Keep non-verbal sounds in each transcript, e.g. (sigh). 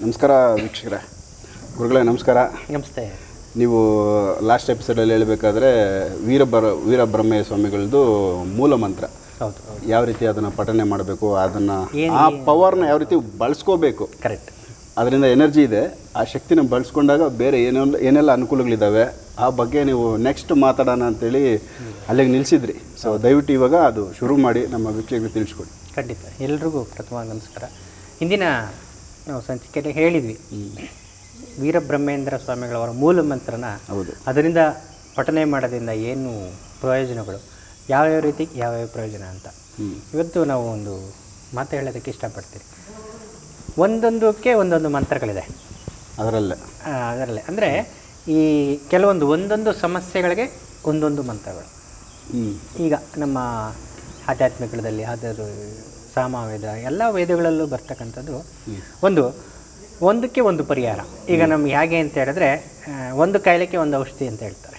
ನಮಸ್ಕಾರ ವೀಕ್ಷಕರೇ. ಗುರುಗಳೇ ನಮಸ್ಕಾರ. ನಮಸ್ತೆ. ನೀವು ಲಾಸ್ಟ್ ಎಪಿಸೋಡಲ್ಲಿ ಹೇಳಬೇಕಾದ್ರೆ ವೀರಬ್ರ ವೀರಬ್ರಹ್ಮಯ್ಯ ಸ್ವಾಮಿಗಳದ್ದು ಮೂಲ ಮಂತ್ರ. ಹೌದು ಯಾವ ರೀತಿ ಅದನ್ನು ಪಠನೆ ಮಾಡಬೇಕು ಅದನ್ನು ಆ ಪವರ್ನ ಯಾವ ರೀತಿ ಬಳಸ್ಕೋಬೇಕು? ಕರೆಕ್ಟ್ ಅದರಿಂದ ಎನರ್ಜಿ ಇದೆ. ಆ ಶಕ್ತಿನ ಬಳಸ್ಕೊಂಡಾಗ ಬೇರೆ ಏನೆಲ್ಲ ಏನೆಲ್ಲ ಅನುಕೂಲಗಳಿದ್ದಾವೆ ಆ ಬಗ್ಗೆ ನೀವು ನೆಕ್ಸ್ಟ್ ಮಾತಾಡೋಣ ಅಂತೇಳಿ ಅಲ್ಲಿಗೆ ನಿಲ್ಲಿಸಿದ್ರಿ ಸೊ ದಯವಿಟ್ಟು ಇವಾಗ ಅದು ಶುರು ಮಾಡಿ ನಮ್ಮ ವೀಕ್ಷಕರಿಗೆ ತಿಳಿಸ್ಕೊಡಿ. ಖಂಡಿತ. ಎಲ್ರಿಗೂ ಪ್ರಥಮ ನಮಸ್ಕಾರ. ಇಂದಿನ ನಾವು ಸಂಚಿಕೆಯಲ್ಲಿ ಹೇಳಿದ್ವಿ. ವೀರಬ್ರಹ್ಮೇಂದ್ರ ಸ್ವಾಮಿಗಳವರ ಮೂಲ ಮಂತ್ರನ ಹೌದು. ಅದರಿಂದ ಪಠನೆ ಮಾಡೋದ್ರಿಂದ ಏನು ಪ್ರಯೋಜನಗಳು ಯಾವ್ಯಾವ ರೀತಿ ಯಾವ್ಯಾವ ಪ್ರಯೋಜನ ಅಂತ. ಇವತ್ತು ನಾವು ಒಂದು ಮಾತು ಹೇಳೋದಕ್ಕೆ ಇಷ್ಟಪಡ್ತೀವಿ ಒಂದೊಂದಕ್ಕೆ ಒಂದೊಂದು ಮಂತ್ರಗಳಿದೆ. ಅದರಲ್ಲೇ. ಅದರಲ್ಲೇ. ಅಂದರೆ ಈ ಕೆಲವೊಂದು ಒಂದೊಂದು ಸಮಸ್ಯೆಗಳಿಗೆ ಒಂದೊಂದು ಮಂತ್ರಗಳು. ಈಗ ನಮ್ಮ ಆಧ್ಯಾತ್ಮಿಕದಲ್ಲಿ ಅದರ ಸಾಮವೇದ ಎಲ್ಲ ವೇದಗಳಲ್ಲೂ ಬರ್ತಕ್ಕಂಥದ್ದು ಒಂದು ಒಂದಕ್ಕೆ ಒಂದು ಪರಿಹಾರ. ಈಗ ನಮ್ಗೆ ಹೇಗೆ ಅಂತ ಹೇಳಿದ್ರೆ ಒಂದು ಕಾಯಿಲೆಗೆ ಒಂದು ಔಷಧಿ ಅಂತ ಹೇಳ್ತಾರೆ.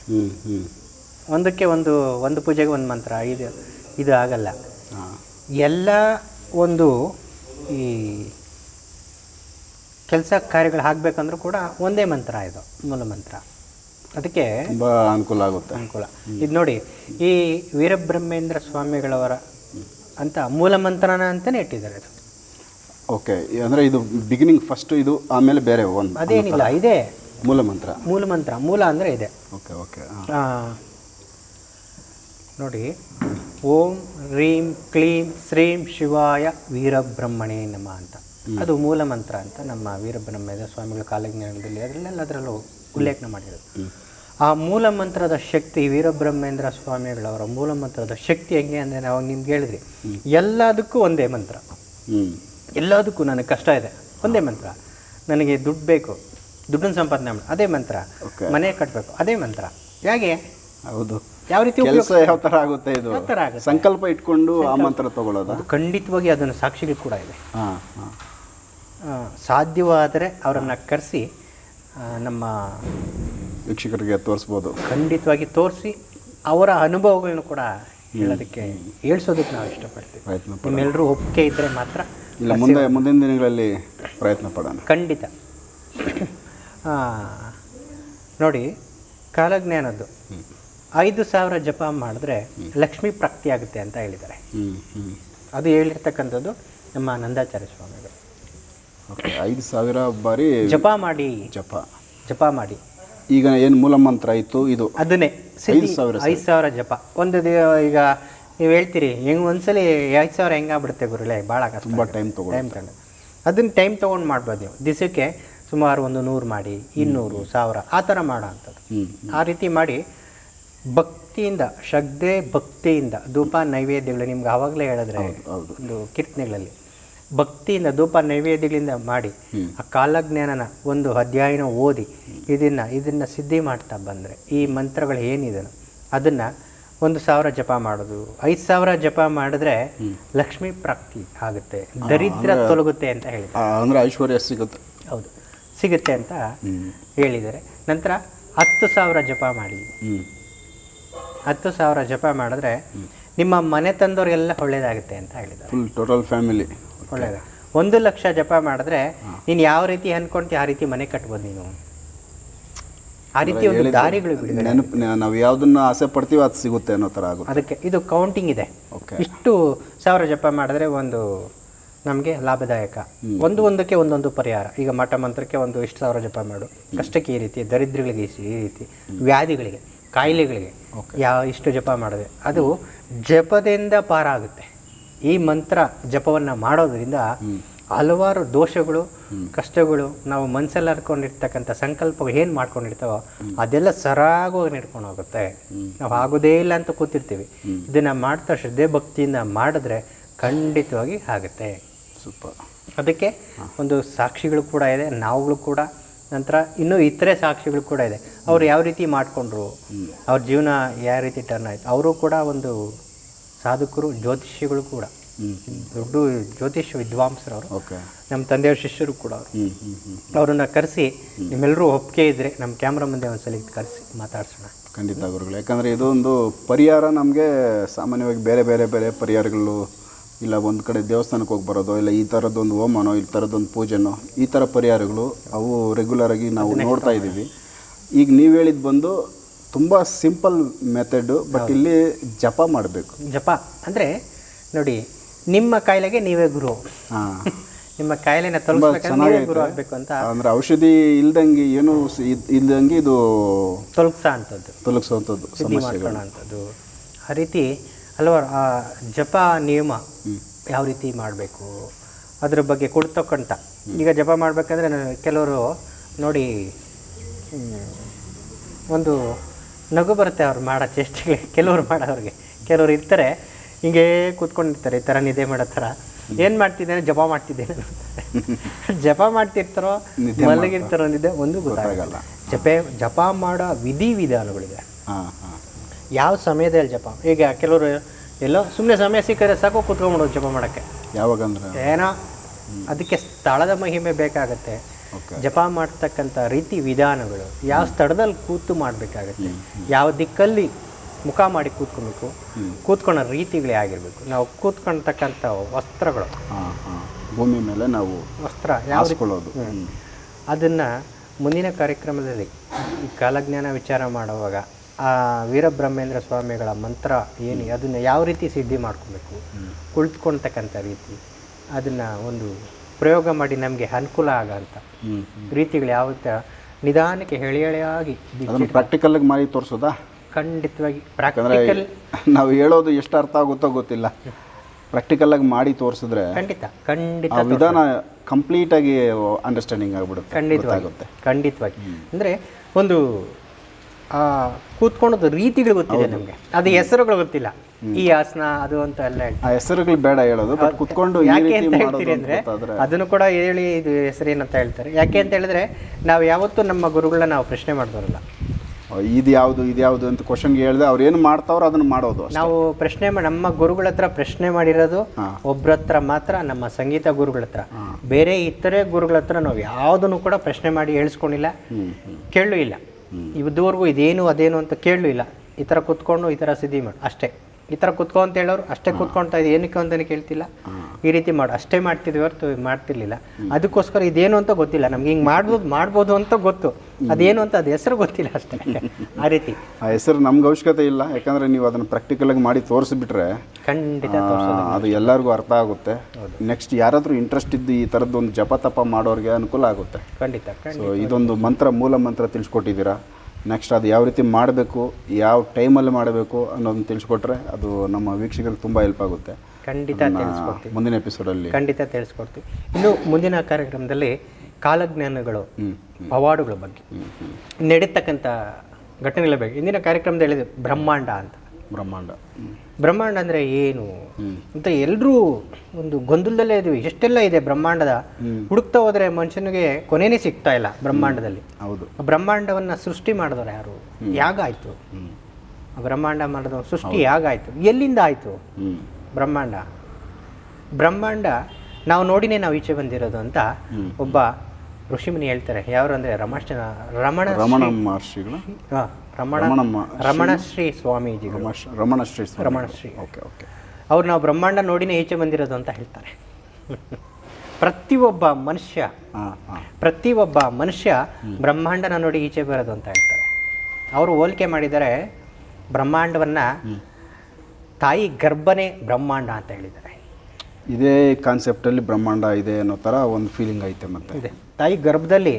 ಒಂದಕ್ಕೆ ಒಂದು ಒಂದು ಪೂಜೆಗೆ ಒಂದು ಮಂತ್ರ ಇದು ಇದು ಆಗಲ್ಲ. ಎಲ್ಲ ಒಂದು ಈ ಕೆಲಸ ಕಾರ್ಯಗಳು ಆಗಬೇಕಂದ್ರೂ ಕೂಡ ಒಂದೇ ಮಂತ್ರ ಇದು ಮೂಲ ಮಂತ್ರ. ಅದಕ್ಕೆ ಅನುಕೂಲ ಆಗುತ್ತೆ. ಅನುಕೂಲ. ಇದು ನೋಡಿ ಈ ವೀರಬ್ರಹ್ಮೇಂದ್ರ ಸ್ವಾಮಿಗಳವರ ಅಂತ ಮೂಲ ಮಂತ್ರನ ಅಂತಲೇ ಇಟ್ಟಿದ್ದಾರೆ ಅದು. ಓಕೆ ಅಂದರೆ ಇದು ಬಿಗಿನಿಂಗ್ ಫಸ್ಟ್ ಇದು ಆಮೇಲೆ ಬೇರೆ ಒಂದು ಅದೇನಿಲ್ಲ ಇದೆ. ಮೂಲ ಮಂತ್ರ. ಮೂಲ ಮಂತ್ರ ಮೂಲ ಅಂದರೆ ಇದೆ. ಓಕೆ ಓಕೆ ನೋಡಿ. ಓಂ ರೀಂ ಕ್ಲೀಂ ಶ್ರೀಂ ಶಿವಾಯ ವೀರಬ್ರಹ್ಮಣೇ ನಮ ಅಂತ. ಅದು ಮೂಲ ಮಂತ್ರ ಅಂತ ನಮ್ಮ ವೀರಬ್ರಹ್ಮೇಂದ್ರ ಸ್ವಾಮಿಗಳ ಕಾಲಜ್ಞಾನದಲ್ಲಿ ಅದರಲ್ಲೆಲ್ಲ ಅದರಲ್ಲೂ ಉಲ್ಲೇಖನ ಮಾಡಿರೋದು. ಆ ಮೂಲ ಮಂತ್ರದ ಶಕ್ತಿ ವೀರಬ್ರಹ್ಮೇಂದ್ರ ಸ್ವಾಮಿಗಳವರ ಮೂಲ ಮಂತ್ರದ ಶಕ್ತಿ ಹೆಂಗೆ ಅಂದರೆ ನಾವು ನಿಮ್ಗೆ ಹೇಳಿದ್ರಿ. ಎಲ್ಲದಕ್ಕೂ ಒಂದೇ ಮಂತ್ರ. ಎಲ್ಲದಕ್ಕೂ ನನಗೆ ಕಷ್ಟ ಇದೆ. ಒಂದೇ ಮಂತ್ರ. ನನಗೆ ದುಡ್ಡು ಬೇಕು. ದುಡ್ಡನ್ನು ಸಂಪಾದನೆ ಮಾಡಿ. ಅದೇ ಮಂತ್ರ. ಮನೆ ಕಟ್ಟಬೇಕು ಅದೇ ಮಂತ್ರ. ಹೇಗೆ? ಹೌದು. ಯಾವ ರೀತಿ ಕೆಲಸ ಯಾವ ಥರ ಆಗುತ್ತೆ ಇದು? ಸಂಕಲ್ಪ ಇಟ್ಕೊಂಡು ಆ ಮಂತ್ರ ತಗೊಳ್ಳೋದು? ಅದು ಖಂಡಿತವಾಗಿ ಅದನ್ನು ಸಾಕ್ಷಿಗಳು ಕೂಡ ಇದೆ. ಸಾಧ್ಯವಾದರೆ ಅವರನ್ನು ಕರೆಸಿ ನಮ್ಮ ವೀಕ್ಷಕರಿಗೆ ತೋರಿಸ್ಬೋದು. ಖಂಡಿತವಾಗಿ ತೋರಿಸಿ ಅವರ ಅನುಭವಗಳನ್ನ ಕೂಡ ಹೇಳೋದಕ್ಕೆ ಹೇಳ್ಸೋದಕ್ಕೆ ನಾವು ಇಷ್ಟಪಡ್ತೀವಿ. ಪ್ರಯತ್ನ ನಿಮ್ಮೆಲ್ಲರೂ ಒಪ್ಪಿಗೆ ಇದ್ದರೆ ಮಾತ್ರ ಇಲ್ಲ ಮುಂದೆ ಮುಂದಿನ ದಿನಗಳಲ್ಲಿ ಪ್ರಯತ್ನ ಪಡೋಣ. ಖಂಡಿತ. ಆ, ನೋಡಿ ಕಾಲಜ್ಞಾನದ್ದು. ಐದು ಸಾವಿರ ಜಪ ಮಾಡಿದ್ರೆ ಲಕ್ಷ್ಮೀ ಪ್ರಾಪ್ತಿ ಆಗುತ್ತೆ ಅಂತ ಹೇಳಿದ್ದಾರೆ. ಅದು ಹೇಳಿರ್ತಕ್ಕಂಥದ್ದು ನಮ್ಮ ನಂದಾಚಾರ್ಯ ಸ್ವಾಮಿಗಳು. ಓಕೆ ಐದು ಸಾವಿರ ಬಾರಿ ಜಪ ಮಾಡಿ. ಜಪ. ಜಪ ಮಾಡಿ. ಈಗ ಏನು ಮೂಲ ಮಂತ್ರ ಇತ್ತು? ಇದು. ಅದನ್ನೇ. ಐದು ಸಾವಿರ ಐದು ಸಾವಿರ ಜಪ. ಒಂದು ದಿ ಈಗ ನೀವು ಹೇಳ್ತೀರಿ ಹೆಂಗ್ ಒಂದ್ಸಲಿ ಐದು ಸಾವಿರ ಹೆಂಗಾಗ್ಬಿಡುತ್ತೆ ಗುರುಗಳೇ? ಭಾಳ ಕಷ್ಟ ತುಂಬ ಟೈಮ್ ತಗೊಳ್ಳುತ್ತೆ. ಟೈಮ್ ತಗೊಂಡು ಅದನ್ನ ಟೈಮ್ ತೊಗೊಂಡು ಮಾಡ್ಬೋದು ನೀವು. ದಿವಸಕ್ಕೆ ಸುಮಾರು ಒಂದು ನೂರು ಮಾಡಿ ಇನ್ನೂರು ಸಾವಿರ ಆ ಥರ ಮಾಡೋ ಅಂಥದ್ದು. ಹ್ಞೂ ಆ ರೀತಿ ಮಾಡಿ ಭಕ್ತಿಯಿಂದ ಶ್ರದ್ಧೆ ಭಕ್ತಿಯಿಂದ ಧೂಪ ನೈವೇದ್ಯಗಳು ನಿಮ್ಗೆ ಆವಾಗಲೇ ಹೇಳಿದ್ರೆ ಹೌದು. ಒಂದು ಕೀರ್ತನೆಗಳಲ್ಲಿ. ಭಕ್ತಿಯಿಂದ ಧೂಪ ನೈವೇದ್ಯಗಳಿಂದ ಮಾಡಿ ಆ ಕಾಲಜ್ಞಾನನ ಒಂದು ಅಧ್ಯಾಯನ ಓದಿ ಇದನ್ನು ಇದನ್ನು ಸಿದ್ಧಿ ಮಾಡ್ತಾ ಬಂದರೆ ಈ ಮಂತ್ರಗಳು ಏನಿದೆ ಅದನ್ನು ಒಂದು ಸಾವಿರ ಜಪ ಮಾಡೋದು. ಐದು ಸಾವಿರ ಜಪ ಮಾಡಿದ್ರೆ ಲಕ್ಷ್ಮೀ ಪ್ರಾಪ್ತಿ ಆಗುತ್ತೆ. ದರಿದ್ರ ತೊಲಗುತ್ತೆ ಅಂತ ಹೇಳಿ ಆ, ಅಂದ್ರೆ ಐಶ್ವರ್ಯ ಸಿಗುತ್ತೆ. ಹೌದು. ಸಿಗುತ್ತೆ ಅಂತ ಹೇಳಿದ್ದಾರೆ. ನಂತರ ಹತ್ತು ಸಾವಿರ ಜಪ ಮಾಡಿ. ಹತ್ತು ಸಾವಿರ ಜಪ ಮಾಡಿದ್ರೆ ನಿಮ್ಮ ಮನೆ ತಂದವರಿಗೆಲ್ಲ ಒಳ್ಳೇದಾಗುತ್ತೆ ಅಂತ ಹೇಳಿದ್ದಾರೆ. ಫುಲ್ ಟೋಟಲ್ ಫ್ಯಾಮಿಲಿ ಒಂದು ಲಕ್ಷ ಜಪ ಮಾಡಿದ್ರೆ ನೀನು ಯಾವ ರೀತಿ ಅನ್ಕೊಂತೀಯ ಆ ರೀತಿ ಮನೆ ಕಟ್ಬೋದು ನೀನು? ಆ ರೀತಿ ಒಂದು ದಾರಿಗಳು ನೆನಪು ನಾವು ಯಾವುದನ್ನ ಆಸೆ ಪಡ್ತೀವಿ ಅದು ಸಿಗುತ್ತೆ ಅನ್ನೋ ಥರ ಆಗುತ್ತೆ. ಅದಕ್ಕೆ ಇದು ಕೌಂಟಿಂಗ್ ಇದೆ. ಇಷ್ಟು ಸಾವಿರ ಜಪ ಮಾಡಿದ್ರೆ ಒಂದು ನಮಗೆ ಲಾಭದಾಯಕ. ಒಂದು ಒಂದಕ್ಕೆ ಒಂದೊಂದು ಪರಿಹಾರ. ಈಗ ಮಠ ಮಂತ್ರಕ್ಕೆ ಒಂದು ಇಷ್ಟು ಸಾವಿರ ಜಪ ಮಾಡು. ಕಷ್ಟಕ್ಕೆ ಈ ರೀತಿ ದರಿದ್ರಗಳಿಗೆ ಈ ಈ ರೀತಿ ವ್ಯಾಧಿಗಳಿಗೆ ಕಾಯಿಲೆಗಳಿಗೆ ಯಾವ ಇಷ್ಟು ಜಪ ಮಾಡಿದೆ ಅದು ಜಪದಿಂದ ಪಾರಾಗುತ್ತೆ. ಈ ಮಂತ್ರ ಜಪವನ್ನು ಮಾಡೋದ್ರಿಂದ ಹಲವಾರು ದೋಷಗಳು ಕಷ್ಟಗಳು ನಾವು ಮನಸ್ಸಲ್ಲಿ ಹರ್ಕೊಂಡಿರ್ತಕ್ಕಂಥ ಸಂಕಲ್ಪಗಳು ಏನು ಮಾಡ್ಕೊಂಡಿರ್ತಾವೋ ಅದೆಲ್ಲ ಸರಾಗವಾಗಿ ನಡ್ಕೊಂಡು ಹೋಗುತ್ತೆ. ನಾವು ಆಗೋದೇ ಇಲ್ಲ ಅಂತ ಕೂತಿರ್ತೀವಿ. ಇದನ್ನು ಮಾಡ್ತಾ ಶ್ರದ್ಧೆ ಭಕ್ತಿಯಿಂದ ಮಾಡಿದ್ರೆ ಖಂಡಿತವಾಗಿ ಆಗುತ್ತೆ. ಸೂಪರ್. ಅದಕ್ಕೆ ಒಂದು ಸಾಕ್ಷಿಗಳು ಕೂಡ ಇದೆ ನಾವುಗಳು ಕೂಡ. ನಂತರ ಇನ್ನೂ ಇತರೆ ಸಾಕ್ಷಿಗಳು ಕೂಡ ಇದೆ. ಅವ್ರು ಯಾವ ರೀತಿ ಮಾಡಿಕೊಂಡ್ರು? ಅವ್ರ ಜೀವನ ಯಾವ ರೀತಿ ಟರ್ನ್ ಆಯಿತು? ಅವರು ಕೂಡ ಒಂದು ಸಾಧಕರು ಜ್ಯೋತಿಷಿಗಳು ಕೂಡ. ದೊಡ್ಡ ಜ್ಯೋತಿಷ್ಯ ವಿದ್ವಾಂಸರವರು. ನಮ್ಮ ತಂದೆಯವ್ರ ಶಿಷ್ಯರು ಕೂಡ ಅವರು. ಹ್ಞೂ ಹ್ಞೂ ಹ್ಞೂ ಅವರನ್ನು ಕರೆಸಿ ನಿಮ್ಮೆಲ್ಲರೂ ಒಪ್ಪಿಗೆ ಇದ್ದರೆ ನಮ್ಮ ಕ್ಯಾಮ್ರಾ ಮುಂದೆ ಒಂದ್ಸಲ ಕರೆಸಿ ಮಾತಾಡ್ಸೋಣ. ಖಂಡಿತ ಗುರುಗಳು. ಯಾಕಂದರೆ ಇದೊಂದು ಪರಿಹಾರ ನಮಗೆ ಸಾಮಾನ್ಯವಾಗಿ ಬೇರೆ ಬೇರೆ ಬೇರೆ ಪರಿಹಾರಗಳು ಇಲ್ಲ ಒಂದು ಕಡೆ ದೇವಸ್ಥಾನಕ್ಕೆ ಹೋಗಿ ಬರೋದು ಇಲ್ಲ ಈ ಥರದ್ದೊಂದು ಹೋಮನೋ ಈ ಥರದ್ದೊಂದು ಪೂಜೆನೋ ಈ ಥರ ಪರಿಹಾರಗಳು ಅವು ರೆಗ್ಯುಲರಾಗಿ ನಾವು ನೋಡ್ತಾ ಇದ್ದೀವಿ. ಈಗ ನೀವು ಹೇಳಿದ್ದು ಬಂದು ತುಂಬ ಸಿಂಪಲ್ ಮೆಥಡ್ ಬಟ್ ಇಲ್ಲಿ ಜಪ ಮಾಡಬೇಕು. ಜಪ ಅಂದರೆ ನೋಡಿ ನಿಮ್ಮ ಕಾಯಿಲೆಗೆ ನೀವೇ ಗುರು. ಹಾಂ. (laughs) ನಿಮ್ಮ ಕಾಯಿಲೆನ ತೊಲಗಿಸ್ಬೇಕಂದ್ರೆ ನೀವೇ ಗುರು ಆಗಬೇಕು ಅಂತ. ಅಂದರೆ ಔಷಧಿ ಇಲ್ದಂಗೆ ಏನು ಇಲ್ದಂಗೆ ಇದು ತೊಲಗಿಸೋ ಅಂಥದ್ದು ಅಂಥದ್ದು ಆ ರೀತಿ ಹಲವಾರು ಆ ಜಪ ನಿಯಮ ಯಾವ ರೀತಿ ಮಾಡಬೇಕು ಅದ್ರ ಬಗ್ಗೆ ಕೊಡ್ತಕ್ಕಂಥ ಈಗ ಜಪ ಮಾಡಬೇಕಂದ್ರೆ ಕೆಲವರು ನೋಡಿ ಒಂದು ನಗು ಬರುತ್ತೆ ಅವ್ರು ಮಾಡೋ ಚೇಷ್ಟೆಗಳಿಗೆ ಕೆಲವರು ಮಾಡೋರಿಗೆ ಕೆಲವರು ಇರ್ತಾರೆ ಹಿಂಗೆ ಕೂತ್ಕೊಂಡಿರ್ತಾರೆ ಈ ಥರ ನಿದ್ದೆ ಮಾಡೋ ಥರ. ಏನು ಮಾಡ್ತಿದ್ದೇನೆ? ಜಪ ಮಾಡ್ತಿದ್ದೇನೆ. (laughs) ಜಪ ಮಾಡ್ತಿರ್ತಾರೋ ಮಲಗಿರ್ತಾರೋ ನಿದ್ದೆ ಒಂದು ಗೊತ್ತಾಗಲ್ಲ. ಜಪೆ ಜಪ ಮಾಡೋ ವಿಧಿ ಹಾಂ ಯಾವ ಸಮಯದಲ್ಲಿ ಜಪ? ಈಗ ಕೆಲವರು ಎಲ್ಲೋ ಸುಮ್ಮನೆ ಸಮಯ ಸಿಕ್ಕರೆ ಸಾಕು ಕೂತ್ಕೊಂಡ್ಬಿಡೋದು ಜಪ ಮಾಡೋಕ್ಕೆ. ಯಾವಾಗ ಏನೋ ಅದಕ್ಕೆ ಸ್ಥಳದ ಮಹಿಮೆ ಬೇಕಾಗತ್ತೆ. ಜಪ ಮಾಡ್ತಕ್ಕಂಥ ರೀತಿ ವಿಧಾನಗಳು ಯಾವ ಸ್ಥಳದಲ್ಲಿ ಕೂತು ಮಾಡಬೇಕಾಗತ್ತೆ ಯಾವ ದಿಕ್ಕಲ್ಲಿ ಮುಖ ಮಾಡಿ ಕೂತ್ಕೊಬೇಕು ಕೂತ್ಕೊಳ್ಳೋ ರೀತಿಗಳೇ ಆಗಿರಬೇಕು. ನಾವು ಕೂತ್ಕೊಳ್ತಕ್ಕಂಥ ವಸ್ತ್ರಗಳು. ಭೂಮಿ ಮೇಲೆ ನಾವು ವಸ್ತ್ರ ಯಾವ್ದು ಅದನ್ನು ಮುಂದಿನ ಕಾರ್ಯಕ್ರಮದಲ್ಲಿ ಈ ಕಾಲಜ್ಞಾನ ವಿಚಾರ ಮಾಡುವಾಗ ಆ ವೀರಬ್ರಹ್ಮೇಂದ್ರ ಸ್ವಾಮಿಗಳ ಮಂತ್ರ ಏನು ಅದನ್ನು ಯಾವ ರೀತಿ ಸಿದ್ಧಿ ಮಾಡ್ಕೋಬೇಕು ಕುಳಿತುಕೊಳ್ತಕ್ಕಂಥ ರೀತಿ ಅದನ್ನು ಒಂದು ಪ್ರಯೋಗ ಮಾಡಿ ನಮಗೆ ಅನುಕೂಲ ಆಗಂತ ರೀತಿಗಳು ಯಾವ ಥರ ನಿಧಾನಕ್ಕೆ ಹೇಳಿ ಅದನ್ನು ಪ್ರಾಕ್ಟಿಕಲ್ಲಾಗಿ ಮಾಡಿ ತೋರಿಸೋದಾ? ಖಂಡಿತವಾಗಿ ಪ್ರಾಕ್ಟಿಕಲ್ ನಾವು ಹೇಳೋದು ಎಷ್ಟು ಅರ್ಥ ಆಗುತ್ತೋ ಗೊತ್ತಿಲ್ಲ. ಪ್ರಾಕ್ಟಿಕಲ್ಲಾಗಿ ಮಾಡಿ ತೋರಿಸಿದ್ರೆ ಖಂಡಿತ ಖಂಡಿತ ವಿಧಾನ ಕಂಪ್ಲೀಟಾಗಿ ಅಂಡರ್ಸ್ಟ್ಯಾಂಡಿಂಗ್ ಆಗ್ಬಿಡುತ್ತೆ ಖಂಡಿತವಾಗಿ ಖಂಡಿತವಾಗಿ. ಅಂದರೆ ಒಂದು ಕೂತ್ಕೊಳ್ಳೋದು ರೀತಿಗಳು ಗೊತ್ತಿದೆ ನಮಗೆ. ಅದು ಹೆಸರುಗಳು ಗೊತ್ತಿಲ್ಲ. ಈ ಆಸನ ಅದು ಅಂತ ಎಲ್ಲ ಆ ಹೆಸರುಗಳು ಬೇಡ ಹೇಳೋದು ಬಟ್ ಕುತ್ಕೊಂಡು ಯಾಕೆ ಅಂತ ಹೇಳ್ತೀರಿ ಅಂದ್ರೆ ಅದನ್ನು ಕೂಡ ಹೇಳಿ ಇದು ಹೆಸರೇನಂತ ಹೇಳ್ತಾರೆ. ಯಾಕೆ ಅಂತ ಹೇಳಿದ್ರೆ ನಾವು ಯಾವತ್ತೂ ನಮ್ಮ ಗುರುಗಳನ್ನ ನಾವು ಪ್ರಶ್ನೆ ಮಾಡಿದವರಲ್ಲ ಇದು ಯಾವುದು ಇದು ಯಾವುದು ಅಂತ ಕ್ವಶನ್ ಹೇಳಿದೆ ಅವ್ರು ಏನು ಮಾಡ್ತಾವ್ರೋ ಅದನ್ನು ಮಾಡೋದು. ನಾವು ಪ್ರಶ್ನೆ ನಮ್ಮ ಗುರುಗಳ ಹತ್ರ ಪ್ರಶ್ನೆ ಮಾಡಿರೋದು ಒಬ್ಬರ ಹತ್ರ ಮಾತ್ರ ನಮ್ಮ ಸಂಗೀತ ಗುರುಗಳ ಹತ್ರ. ಬೇರೆ ಇತರೆ ಗುರುಗಳ ಹತ್ರ ನಾವು ಯಾವುದನ್ನು ಕೂಡ ಪ್ರಶ್ನೆ ಮಾಡಿ ಹೇಳಿಸ್ಕೊಂಡಿಲ್ಲ. ಹ್ಮ್ ಇಲ್ಲ. ಇದುವರೆಗೂ ಇದೇನು ಅದೇನು ಅಂತ ಕೇಳಲಿಲ್ಲ ಈ ಥರ ಕೂತ್ಕೊಂಡು ಈ ಥರ ಸಿದ್ಧಿ ಮಾಡಿ. ಅಷ್ಟೇ. ಈ ಥರ ಕುತ್ಕೊ ಅಂತ ಹೇಳೋರು ಅಷ್ಟೇ ಕುತ್ಕೊಳ್ತಾ ಇದೆ ಏನಕ್ಕೆ ಅಂತಲೇ ಕೇಳ್ತಿಲ್ಲ. ಈ ರೀತಿ ಮಾಡು. ಅಷ್ಟೇ ಮಾಡ್ತಿದ್ವಿ ಹೊರತು ಮಾಡ್ತಿರ್ಲಿಲ್ಲ. ಅದಕ್ಕೋಸ್ಕರ ಇದೇನು ಅಂತ ಗೊತ್ತಿಲ್ಲ. ನಮ್ಗೆ ಹಿಂಗೆ ಮಾಡ್ಬೋದು ಮಾಡ್ಬೋದು ಅಂತ ಗೊತ್ತು. ಅದೇನು ಅಂತ ಅದು ಹೆಸರು ಗೊತ್ತಿಲ್ಲ ಅಷ್ಟೇ. ಆ ರೀತಿ. ಆ ಹೆಸರು ನಮ್ಗೆ ಅವಶ್ಯಕತೆ ಇಲ್ಲ. ಯಾಕಂದ್ರೆ ನೀವು ಅದನ್ನು ಪ್ರಾಕ್ಟಿಕಲಾಗಿ ಮಾಡಿ ತೋರಿಸ್ಬಿಟ್ರೆ ಖಂಡಿತ ಅದು ಎಲ್ಲರಿಗೂ ಅರ್ಥ ಆಗುತ್ತೆ. ನೆಕ್ಸ್ಟ್ ಯಾರಾದರೂ ಇಂಟ್ರೆಸ್ಟ್ ಇದ್ದು ಈ ಥರದ್ದು ಒಂದು ಜಪ ತಪ ಮಾಡೋರಿಗೆ ಅನುಕೂಲ ಆಗುತ್ತೆ. ಖಂಡಿತ ಖಂಡಿತ. ಸೊ ಇದೊಂದು ಮಂತ್ರ ಮೂಲ ಮಂತ್ರ ತಿಳಿಸ್ಕೊಟ್ಟಿದ್ದೀರಾ? ನೆಕ್ಸ್ಟ್ ಅದು ಯಾವ ರೀತಿ ಮಾಡಬೇಕು ಯಾವ ಟೈಮಲ್ಲಿ ಮಾಡಬೇಕು ಅನ್ನೋದನ್ನ ತಿಳಿಸ್ಕೊಟ್ರೆ ಅದು ನಮ್ಮ ವೀಕ್ಷಕರಿಗೆ ತುಂಬ ಹೆಲ್ಪ್ ಆಗುತ್ತೆ. ಖಂಡಿತ ತಿಳಿಸ್ಕೊಡ್ತೀವಿ. ಮುಂದಿನ ಎಪಿಸೋಡಲ್ಲಿ ಖಂಡಿತ ತಿಳಿಸ್ಕೊಡ್ತೀವಿ. ಇನ್ನು ಮುಂದಿನ ಕಾರ್ಯಕ್ರಮದಲ್ಲಿ ಕಾಲಜ್ಞಾನಗಳು ಪವಾಡುಗಳ ಬಗ್ಗೆ ನಡೀತಕ್ಕಂಥ ಘಟನೆಗಳ ಬಗ್ಗೆ. ಇಂದಿನ ಕಾರ್ಯಕ್ರಮದಲ್ಲಿ ಹೇಳಿದೆ ಬ್ರಹ್ಮಾಂಡ ಅಂತ. ಬ್ರಹ್ಮಾಂಡ. ಹ್ಮ್. ಬ್ರಹ್ಮಾಂಡ ಅಂದ್ರೆ ಏನು? ಅಂತ ಎಲ್ಲರೂ ಒಂದು ಗೊಂದಲದಲ್ಲೇ ಇದೀವಿ ಎಷ್ಟೆಲ್ಲ ಇದೆ ಬ್ರಹ್ಮಾಂಡದ. ಹುಡುಕ್ತಾ ಹೋದ್ರೆ ಮನುಷ್ಯನಿಗೆ ಕೊನೆನೆ ಸಿಗ್ತಾ ಇಲ್ಲ ಬ್ರಹ್ಮಾಂಡದಲ್ಲಿ. ಹೌದು. ಬ್ರಹ್ಮಾಂಡವನ್ನ ಸೃಷ್ಟಿ ಮಾಡಿದವರು ಯಾರು? ಯಾಗಾಯಿತು. ಹ್ಮ್. ಬ್ರಹ್ಮಾಂಡ ಮಾಡಿದ ಸೃಷ್ಟಿ ಯಾಗಾಯಿತು? ಎಲ್ಲಿಂದ ಆಯಿತು? ಬ್ರಹ್ಮಾಂಡ. ಬ್ರಹ್ಮಾಂಡ ನಾವು ನೋಡಿನೇ ನಾವು ಈಚೆ ಬಂದಿರೋದು ಅಂತ ಒಬ್ಬ ಋಷಿಮುನಿ ಹೇಳ್ತಾರೆ. ಯಾರು ಅಂದ್ರೆ ರಮಣ ರಮಣ ರಮಣ ಮಹರ್ಷಿಗಳು. ಹಾ, ರಮಣ ರಮಣಶ್ರೀ ಸ್ವಾಮೀಜಿ ರಮಣ ರಮಣಶ್ರೀ ಸ್ವಾಮಿ. Ramanashri okay okay. ಅವ್ರು ನಾವು ಬ್ರಹ್ಮಾಂಡ ನೋಡಿನೇ ಈಚೆ ಬಂದಿರೋದು ಅಂತ ಹೇಳ್ತಾರೆ. (laughs) ಪ್ರತಿಯೊಬ್ಬ ಮನುಷ್ಯ ಹಾಂ ಹಾಂ. ಪ್ರತಿಯೊಬ್ಬ ಮನುಷ್ಯ ಬ್ರಹ್ಮಾಂಡನ ನೋಡಿ ಈಚೆ ಬರೋದು ಅಂತ ಹೇಳ್ತಾರೆ. ಅವರು ಹೋಲಿಕೆ ಮಾಡಿದರೆ ಬ್ರಹ್ಮಾಂಡವನ್ನು ತಾಯಿ ಗರ್ಭನೇ ಬ್ರಹ್ಮಾಂಡ ಅಂತ ಹೇಳಿದ್ದಾರೆ. ಇದೇ ಕಾನ್ಸೆಪ್ಟಲ್ಲಿ ಬ್ರಹ್ಮಾಂಡ ಇದೆ ಅನ್ನೋ ಥರ ಒಂದು ಫೀಲಿಂಗ್ ಐತೆ ಮತ್ತೆ. ಇದೆ. ತಾಯಿ ಗರ್ಭದಲ್ಲಿ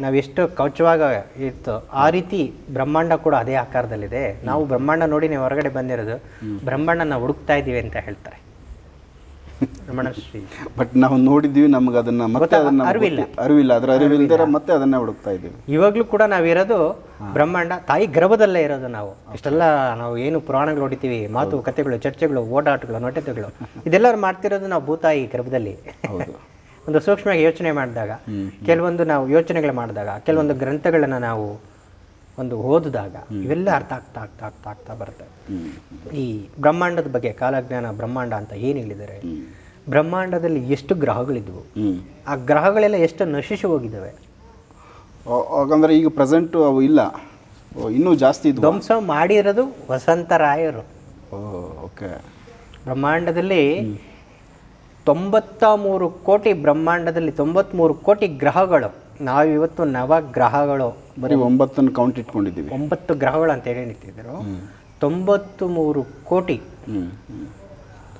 ನಾವು ಎಷ್ಟು ಕವಚವಾಗ ಇತ್ತು ಆ ರೀತಿ ಬ್ರಹ್ಮಾಂಡ ಕೂಡ ಅದೇ ಆಕಾರದಲ್ಲಿದೆ. ನಾವು ಬ್ರಹ್ಮಾಂಡ ನೋಡಿ ನೀವು ಹೊರಗಡೆ ಬಂದಿರೋದು ಬ್ರಹ್ಮಾಂಡನ ಹುಡುಕ್ತಾ ಇದ್ದೀವಿ ಅಂತ ಹೇಳ್ತಾರೆ. ರಮಣಶ್ರೀ. ಬಟ್ ನಾವು ನೋಡಿದ್ವಿ ನಮ್ಗೆ ಅದನ್ನ ಮತ್ತೆ ಅದನ್ನ ಅರಿವಿಲ್ಲ. ಅರಿವಿಲ್ಲ. ಅದ್ರ ಅರಿವಿಲ್ಲದರ ಮತ್ತೆ ಅದನ್ನ ಹುಡುಕ್ತಾ ಇದ್ದೀವಿ. ಇವಾಗಲೂ ಕೂಡ ನಾವಿರೋದು ಬ್ರಹ್ಮಾಂಡ ತಾಯಿ ಗರ್ಭದಲ್ಲೇ ಇರೋದು ನಾವು. ಇಷ್ಟೆಲ್ಲ ನಾವು ಏನು ಪುರಾಣಗಳು ಹೊಡಿತೀವಿ ಮಾತು ಕಥೆಗಳು ಚರ್ಚೆಗಳು ಓಡಾಟಗಳು ನಟತೆಗಳು (laughs) ಇದೆಲ್ಲ ಮಾಡ್ತಿರೋದು ನಾವು ಭೂತಾಯಿ ಗರ್ಭದಲ್ಲಿ. (laughs) ಒಂದು ಸೂಕ್ಷ್ಮವಾಗಿ ಯೋಚನೆ ಮಾಡಿದಾಗ ಕೆಲವೊಂದು ನಾವು ಯೋಚನೆಗಳು ಮಾಡಿದಾಗ ಕೆಲವೊಂದು ಗ್ರಂಥಗಳನ್ನು ನಾವು ಒಂದು ಓದಿದಾಗ ಇವೆಲ್ಲ ಅರ್ಥ ಆಗ್ತಾ ಆಗ್ತಾ ಆಗ್ತಾ ಆಗ್ತಾ ಬರುತ್ತೆ. ಈ ಬ್ರಹ್ಮಾಂಡದ ಬಗ್ಗೆ ಕಾಲಜ್ಞಾನ ಬ್ರಹ್ಮಾಂಡ ಅಂತ ಏನು ಹೇಳಿದ್ದಾರೆ? ಬ್ರಹ್ಮಾಂಡದಲ್ಲಿ ಎಷ್ಟು ಗ್ರಹಗಳಿದ್ವು? ಆ ಗ್ರಹಗಳೆಲ್ಲ ಎಷ್ಟು ನಶಿಸಿ ಹೋಗಿದ್ದಾವೆ? ಹಾಗಂದ್ರೆ ಈಗ ಪ್ರೆಸೆಂಟ್ ಅವು ಇಲ್ಲ. ಇನ್ನೂ ಜಾಸ್ತಿ ಧ್ವಂಸ ಮಾಡಿರೋದು ವಸಂತರಾಯರು. ಓಕೆ. ಬ್ರಹ್ಮಾಂಡದಲ್ಲಿ ತೊಂಬತ್ತ ಮೂರು ಕೋಟಿ ಬ್ರಹ್ಮಾಂಡದಲ್ಲಿ ತೊಂಬತ್ಮೂರು ಕೋಟಿ ಗ್ರಹಗಳು. ನಾವಿವತ್ತು ನವಗ್ರಹಗಳು. ಬರೀ ಒಂಬತ್ತನ್ನು ಕೌಂಟ್ ಇಟ್ಕೊಂಡಿದ್ದೀವಿ. ಒಂಬತ್ತು ಗ್ರಹಗಳು ಅಂತ ಹೇಳಿ ನಿಂತಿದ್ರು. ತೊಂಬತ್ತು ಮೂರು ಕೋಟಿ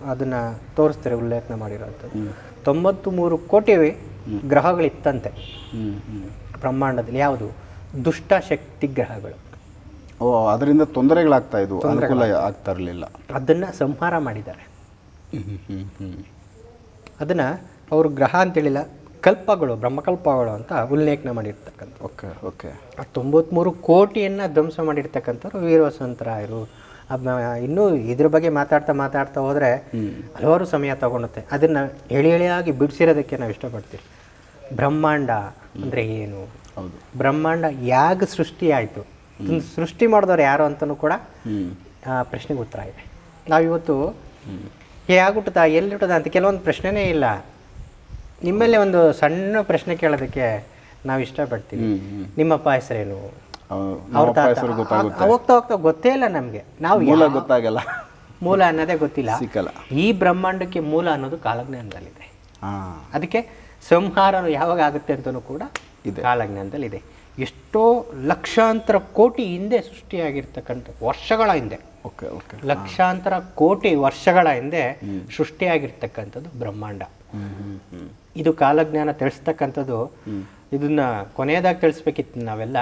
ಅದನ್ನ ತೋರಿಸ್ತಾರೆ ಉಲ್ಲೇಖನ ಮಾಡಿರೋಂಥದ್ದು ತೊಂಬತ್ತು ಮೂರು ಕೋಟಿ ಗ್ರಹಗಳಿತ್ತಂತೆ. ಹ್ಮ್ ಹ್ಮ್. ಬ್ರಹ್ಮಾಂಡದಲ್ಲಿ ಯಾವುದು? ದುಷ್ಟ ಶಕ್ತಿ ಗ್ರಹಗಳು. ಓ ಅದರಿಂದ ತೊಂದರೆಗಳಾಗ್ತಾ ಇದ್ವು. ಅನುಕೂಲ ಆಗ್ತಾ ಇರಲಿಲ್ಲ. ಅದನ್ನ ಸಂಹಾರ ಮಾಡಿದ್ದಾರೆ. ಅದನ್ನ ಅವರು ಗ್ರಹ ಅಂತೇಳಿಲ್ಲ ಕಲ್ಪಗಳು ಬ್ರಹ್ಮಕಲ್ಪಗಳು ಅಂತ ಉಲ್ಲೇಖನ ಮಾಡಿರ್ತಕ್ಕಂಥ ಓಕೆ ಓಕೆ. ಆ ತೊಂಬತ್ಮೂರು ಕೋಟಿಯನ್ನು ಧ್ವಂಸ ಮಾಡಿರ್ತಕ್ಕಂಥವ್ರು ವೀರವಸಂತರಾಯರು ಇನ್ನೂ ಇದ್ರ ಬಗ್ಗೆ ಮಾತಾಡ್ತಾ ಮಾತಾಡ್ತಾ ಹೋದರೆ ಹಲವಾರು ಸಮಯ ತಗೊಳುತ್ತೆ ಅದನ್ನು ಎಳೆ ಎಳೆಯಾಗಿ ಬಿಡಿಸಿರೋದಕ್ಕೆ ನಾವು ಇಷ್ಟಪಡ್ತೀವಿ. ಬ್ರಹ್ಮಾಂಡ ಅಂದರೆ ಏನು? ಹೌದು. ಬ್ರಹ್ಮಾಂಡ ಯಾಗ ಸೃಷ್ಟಿ ಆಯಿತು ಸೃಷ್ಟಿ ಮಾಡಿದವ್ರು ಯಾರು ಅಂತಲೂ ಕೂಡ ಆ ಪ್ರಶ್ನೆಗೆ ಉತ್ತರ ಇದೆ. ನಾವಿವತ್ತು ಹೇಗುಟ್ಟದ ಎಲ್ಲಿ ಹುಟ್ಟದ ಅಂತ ಕೆಲವೊಂದು ಪ್ರಶ್ನೆನೇ ಇಲ್ಲ. ನಿಮ್ಮಲ್ಲೇ ಒಂದು ಸಣ್ಣ ಪ್ರಶ್ನೆ ಕೇಳೋದಕ್ಕೆ ನಾವು ಇಷ್ಟಪಡ್ತೀವಿ. ನಿಮ್ಮಪ್ಪ ಹೆಸರೇನು ಅವ್ರ ತಾತ. ಹೆಸರು ಗೊತ್ತಾಗುತ್ತೆ. ಆ- ಹೋಗ್ತಾ ಹೋಗ್ತಾ ಗೊತ್ತೇ ಇಲ್ಲ ನಮಗೆ. ನಾವು ಮೂಲ ಯಾವ- ಗೊತ್ತಾಗಲ್ಲ. ಮೂಲ ಅನ್ನೋದೇ ಗೊತ್ತಿಲ್ಲ. ಸಿಕ್ಕಲ್ಲ. ಈ ಬ್ರಹ್ಮಾಂಡಕ್ಕೆ ಮೂಲ ಅನ್ನೋದು ಕಾಲಜ್ಞಾನದಲ್ಲಿದೆ. ಹಾ. ಅದಕ್ಕೆ ಸಂಹಾರ ಯಾವಾಗ ಆಗುತ್ತೆ ಅಂತಲೂ ಕೂಡ ಇದೆ. ಕಾಲಜ್ಞಾನದಲ್ಲಿದೆ. ಎಷ್ಟೋ ಲಕ್ಷಾಂತರ ಕೋಟಿ ಹಿಂದೆ ಸೃಷ್ಟಿಯಾಗಿರ್ತಕ್ಕಂಥ ವರ್ಷಗಳ ಹಿಂದೆ. Okay okay. ಲಕ್ಷಾಂತರ ಕೋಟಿ ವರ್ಷಗಳ ಹಿಂದೆ ಸೃಷ್ಟಿಯಾಗಿರ್ತಕ್ಕಂಥದ್ದು ಬ್ರಹ್ಮಾಂಡ. ಹ್ಮ್ ಹ್ಮ್ ಹ್ಮ್. ಇದು ಕಾಲಜ್ಞಾನ ತಿಳಿಸ್ತಕ್ಕಂಥದ್ದು ಇದನ್ನ ಕೊನೆಯದಾಗಿ ತಿಳಿಸ್ಬೇಕಿತ್ತು ನಾವೆಲ್ಲ.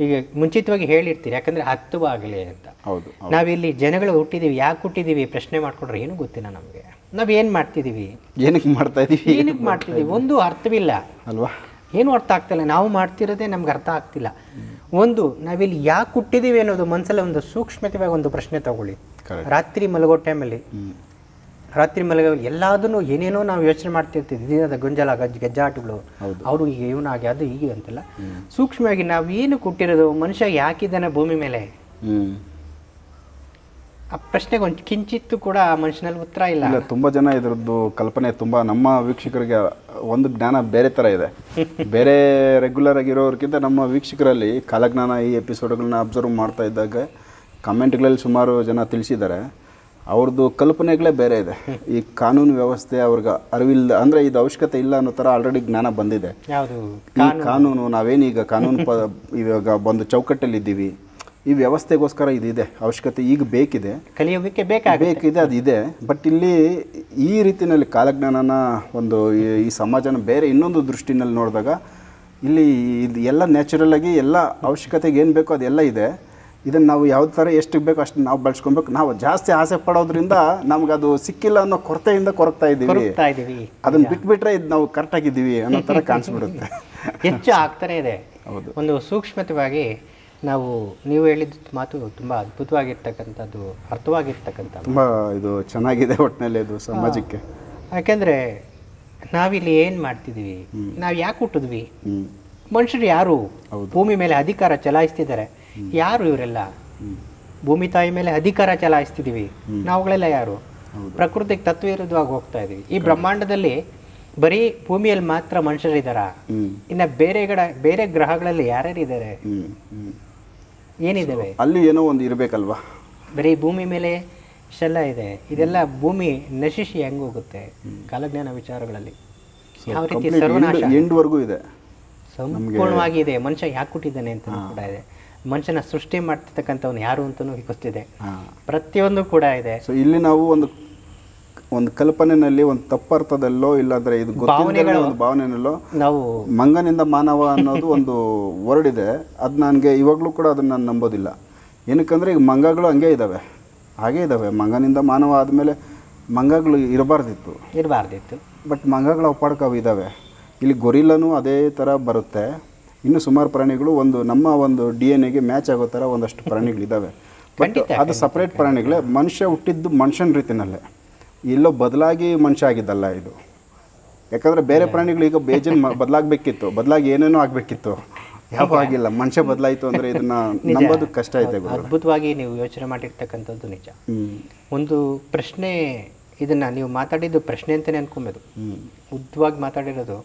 ಈಗ ಮುಂಚಿತವಾಗಿ ಹೇಳಿರ್ತೀರಿ ಯಾಕಂದ್ರೆ ಹತ್ತುವಾಗಲಿ ಅಂತ. ಹೌದು ನಾವಿಲ್ಲಿ ಜನಗಳು ಹುಟ್ಟಿದೀವಿ ಯಾಕೆ ಹುಟ್ಟಿದೀವಿ ಪ್ರಶ್ನೆ ಮಾಡ್ಕೊಂಡ್ರೆ ಏನು ಗೊತ್ತಿಲ್ಲ ನಮಗೆ. ನಾವ್ ಏನ್ ಮಾಡ್ತಿದೀವಿ? ಏನಕ್ಕೆ ಮಾಡ್ತಾ ಇದೀವಿ? ಏನಕ್ಕೆ ಮಾಡ್ತಿದೀವಿ? ಒಂದು ಅರ್ಥವಿಲ್ಲ. ಅಲ್ವಾ? ಏನು ಅರ್ಥ ಆಗ್ತಿಲ್ಲ. ನಾವು ಮಾಡ್ತಿರೋದೇ ನಮ್ಗೆ ಅರ್ಥ ಆಗ್ತಿಲ್ಲ. ಒಂದು ನಾವಿಲ್ಲಿ ಯಾಕೆ ಹುಟ್ಟಿದೀವಿ ಅನ್ನೋದು ಮನಸ್ಸಲ್ಲಿ ಒಂದು ಸೂಕ್ಷ್ಮತೆವಾಗಿ ಒಂದು ಪ್ರಶ್ನೆ ತಗೊಳ್ಳಿ. ರಾತ್ರಿ ಮಲಗೋ ಟೈಮಲ್ಲಿ ರಾತ್ರಿ ಮಲಗ ಎಲ್ಲದನ್ನು ಏನೇನೋ ನಾವು ಯೋಚನೆ ಮಾಡ್ತಿರ್ತೀವಿ. ದಿನದ ಗೊಂಜಲ ಗಜ್ಜ ಗಜ್ಜಾಟಗಳು ಅವರು ಈಗ ಇವನಾಗಿ ಅದು ಹೀಗೆ ಅಂತಲ್ಲ. ಸೂಕ್ಷ್ಮವಾಗಿ ನಾವು ಏನು ಕೊಟ್ಟಿರೋದು? ಮನುಷ್ಯ ಯಾಕಿದ್ದಾನೆ ಭೂಮಿ ಮೇಲೆ? ಆ ಪ್ರಶ್ನೆಗೆ ಒಂದು ಕಿಂಚಿತ್ತು ಕೂಡ ಆ ಮನುಷ್ಯನಲ್ಲಿ ಉತ್ತರ ಇಲ್ಲ. ಇಲ್ಲ ತುಂಬಾ ಜನ ಇದರದ್ದು ಕಲ್ಪನೆ ತುಂಬಾ ನಮ್ಮ ವೀಕ್ಷಕರಿಗೆ ಒಂದು ಜ್ಞಾನ ಬೇರೆ ತರ ಇದೆ. (laughs) ಬೇರೆ ರೆಗ್ಯುಲರ್ ಆಗಿರೋರ್ಗಿಂತ ನಮ್ಮ ವೀಕ್ಷಕರಲ್ಲಿ ಕಾಲಜ್ಞಾನ ಈ ಎಪಿಸೋಡ್ಗಳನ್ನ ಅಬ್ಸರ್ವ್ ಮಾಡ್ತಾ ಇದ್ದಾಗ ಕಮೆಂಟ್ಗಳಲ್ಲಿ ಸುಮಾರು ಜನ ತಿಳಿಸಿದ್ದಾರೆ. ಅವ್ರದ್ದು ಕಲ್ಪನೆಗಳೇ ಬೇರೆ ಇದೆ. ಈ ಕಾನೂನು ವ್ಯವಸ್ಥೆ ಅವ್ರಿಗೆ ಅರಿವಿಲ್ಲ ಅಂದ್ರೆ ಇದು ಅವಶ್ಯಕತೆ ಇಲ್ಲ ಅನ್ನೋ ಥರ ಆಲ್ರೆಡಿ ಜ್ಞಾನ ಬಂದಿದೆ. ಈ ಕಾನೂನು ನಾವೇನೀಗ ಕಾನೂನು ಪ ಇವಾಗ ಒಂದು ಚೌಕಟ್ಟಲ್ಲಿ ಇದ್ದೀವಿ ಈ ವ್ಯವಸ್ಥೆಗೋಸ್ಕರ ಇದಿದೆ. ಅವಶ್ಯಕತೆ ಈಗ ಬೇಕಿದೆ. ಕಲಿಯೋದಕ್ಕೆ ಬೇಕಿದೆ ಅದು ಇದೆ ಬಟ್ ಇಲ್ಲಿ ಈ ರೀತಿಯಲ್ಲಿ ಕಾಲಜ್ಞಾನನ ಒಂದು ಈ- ಈ ಸಮಾಜನ ಬೇರೆ ಇನ್ನೊಂದು ದೃಷ್ಟಿನಲ್ಲಿ ನೋಡಿದಾಗ ಇಲ್ಲಿ ಇದು ಎಲ್ಲ ನ್ಯಾಚುರಲ್ ಆಗಿ ಎಲ್ಲ ಅವಶ್ಯಕತೆಗೆ ಏನು ಬೇಕೋ ಅದೆಲ್ಲ ಇದೆ. ಇದನ್ನು ನಾವು ಯಾವ ಥರ ಎಷ್ಟು ಬೇಕು ಅಷ್ಟು ನಾವು ಬಳಸ್ಕೊಬೇಕು. ನಾವು ಜಾಸ್ತಿ ಆಸೆ ಪಡೋದ್ರಿಂದ ನಮ್ಗೆ ಅದು ಸಿಕ್ಕಿಲ್ಲ ಅನ್ನೋ ಕೊರತೆಯಿಂದ ಕೊರಗ್ತಾ ಇದ್ದೀವಿ. ಅದನ್ನು ಬಿಟ್ಬಿಟ್ರೆ ಇದು ನಾವು ಕರೆಕ್ಟಾಗಿದ್ದೀವಿ ಅನ್ನೋ ಥರ (laughs) ಕಾಣಿಸ್ಬಿಡುತ್ತೆ. ಹೆಚ್ಚು ಆಗ್ತಾನೆ ಇದೆ. ಹೌದು. ಒಂದು ಸೂಕ್ಷ್ಮತವಾಗಿ ನಾವು ನೀವು ಹೇಳಿದ ಮಾತು ತುಂಬಾ ಅದ್ಭುತವಾಗಿರ್ತಕ್ಕಂಥದ್ದು ಅರ್ಥವಾಗಿರ್ತಕ್ಕಂಥ ತುಂಬ ಇದು ಚೆನ್ನಾಗಿದೆ ಒಟ್ಟಿನಲ್ಲಿ ಇದು ಸಮಾಜಕ್ಕೆ. ಯಾಕೆಂದರೆ ನಾವಿಲ್ಲಿ ಏನು ಮಾಡ್ತಿದ್ದೀವಿ? ನಾವು ಯಾಕೆ ಹುಟ್ಟಿದ್ವಿ? ಮನುಷ್ಯರು ಯಾರು? ಭೂಮಿ ಮೇಲೆ ಅಧಿಕಾರ ಚಲಾಯಿಸ್ತಿದ್ದಾರೆ. ಯಾರು ಇವರೆಲ್ಲ? ಭೂಮಿ ತಾಯಿ ಮೇಲೆ ಅಧಿಕಾರ ಚಲಾಯಿಸ್ತಿದೀವಿ. ನಾವುಗಳೆಲ್ಲ ಯಾರು? ಪ್ರಕೃತಿಗೆ ತತ್ವ ವಿರುದ್ಧವಾಗಿ ಹೋಗ್ತಾ ಇದೀವಿ. ಈ ಬ್ರಹ್ಮಾಂಡದಲ್ಲಿ ಬರೀ ಭೂಮಿಯಲ್ಲಿ ಮಾತ್ರ ಮನುಷ್ಯರಿದ್ದಾರ ಇನ್ನ ಬೇರೆ ಕಡೆ ಬೇರೆ ಗ್ರಹಗಳಲ್ಲಿ ಯಾರ್ಯಾರಿದ್ದಾರೆ? ಏನಿದ್ದಾವೆ ಅಲ್ಲಿ ಏನೋ ಒಂದು ಇರಬೇಕಲ್ವಾ? ಬರೀ ಭೂಮಿ ಮೇಲೆ ಇಷ್ಟೆಲ್ಲ ಇದೆ. ಇದೆಲ್ಲ ಭೂಮಿ ನಶಿಸಿ ಹೆಂಗ್ ಹೋಗುತ್ತೆ? ಕಾಲಜ್ಞಾನ ವಿಚಾರಗಳಲ್ಲಿ. ಯಾವ ರೀತಿ ಸರ್ವನಾಶ? ಎಂಡ್ವರೆಗೂ ಇದೆ. ಸಂಪೂರ್ಣವಾಗಿ ಇದೆ. ಮನುಷ್ಯ ಯಾಕೆ ಕೊಟ್ಟಿದ್ದಾನೆ ಅಂತ ಕೂಡ ಇದೆ. ಮನುಷ್ಯನ ಸೃಷ್ಟಿ ಮಾಡ್ತಿರ್ತಕ್ಕಂಥವ್ನು ಯಾರು ಅಂತಲೂ ಗೊತ್ತಿದೆ ಪ್ರತಿಯೊಂದು ಕೂಡ ಇದೆ. ಸೊ ಇಲ್ಲಿ ನಾವು ಒಂದು ಒಂದು ಕಲ್ಪನೆಯಲ್ಲಿ ಒಂದು ತಪ್ಪರ್ಥದಲ್ಲೋ ಇಲ್ಲಾಂದ್ರೆ ಇದು ಗೊತ್ತಿಲ್ಲ ಒಂದು ಭಾವನೆನಲ್ಲೋ ನಾವು ಮಂಗನಿಂದ ಮಾನವ ಅನ್ನೋದು ಒಂದು ವರ್ಡ್ ಇದೆ. ಅದು ನನಗೆ ಇವಾಗಲೂ ಕೂಡ ಅದನ್ನು ನಾನು ನಂಬೋದಿಲ್ಲ. ಏನಕ್ಕಂದ್ರೆ ಈಗ ಮಂಗಗಳು ಹಂಗೆ ಇದ್ದಾವೆ ಹಾಗೇ ಇದ್ದಾವೆ ಮಂಗನಿಂದ ಮಾನವ ಆದಮೇಲೆ ಮಂಗಗಳು ಇರಬಾರ್ದಿತ್ತು. ಇರಬಾರ್ದಿತ್ತು. ಬಟ್ ಮಂಗಗಳು ಒಪ್ಪಾಡ್ಕವು ಇದ್ದಾವೆ ಇಲ್ಲಿ ಗೊರಿಲ್ಲನೂ ಅದೇ ಥರ ಬರುತ್ತೆ. ಇನ್ನು ಸುಮಾರು ಪ್ರಾಣಿಗಳು ಒಂದು ನಮ್ಮ ಒಂದು ಡಿ ಎನ್ ಎಗೆ ಮ್ಯಾಚ್ ಆಗೋ ಥರ ಒಂದಷ್ಟು ಪ್ರಾಣಿಗಳಿದ್ದಾವೆ ಬಟ್ ಅದು ಸಪ್ರೇಟ್ ಪ್ರಾಣಿಗಳೇ. ಮನುಷ್ಯ ಹುಟ್ಟಿದ್ದು ಮನುಷ್ಯನ ರೀತಿನಲ್ಲೇ. ಎಲ್ಲೋ ಬದಲಾಗಿ ಮನುಷ್ಯ ಆಗಿದ್ದಲ್ಲ ಇದು. ಯಾಕಂದರೆ ಬೇರೆ ಪ್ರಾಣಿಗಳು ಈಗ ಬೇಜನ್ ಬದಲಾಗಬೇಕಿತ್ತು. ಬದಲಾಗಿ ಏನೇನೋ ಆಗಬೇಕಿತ್ತು. ಯಾವ ಆಗಿಲ್ಲ. ಮನುಷ್ಯ ಬದಲಾಯಿತು ಅಂದರೆ ಇದನ್ನ ನಂಬೋದು ಕಷ್ಟ ಇದೆ ಅದ್ಭುತವಾಗಿ ನೀವು ಯೋಚನೆ ಮಾಡಿರ್ತಕ್ಕಂಥದ್ದು ನಿಜ. ಒಂದು ಪ್ರಶ್ನೆ ಇದನ್ನ ನೀವು ಮಾತಾಡಿದ್ದು ಪ್ರಶ್ನೆ ಅಂತಾನೆ ಅನ್ಕೊಂಬೋದು. ಉದ್ದವಾಗಿ ಮಾತಾಡಿರೋದು.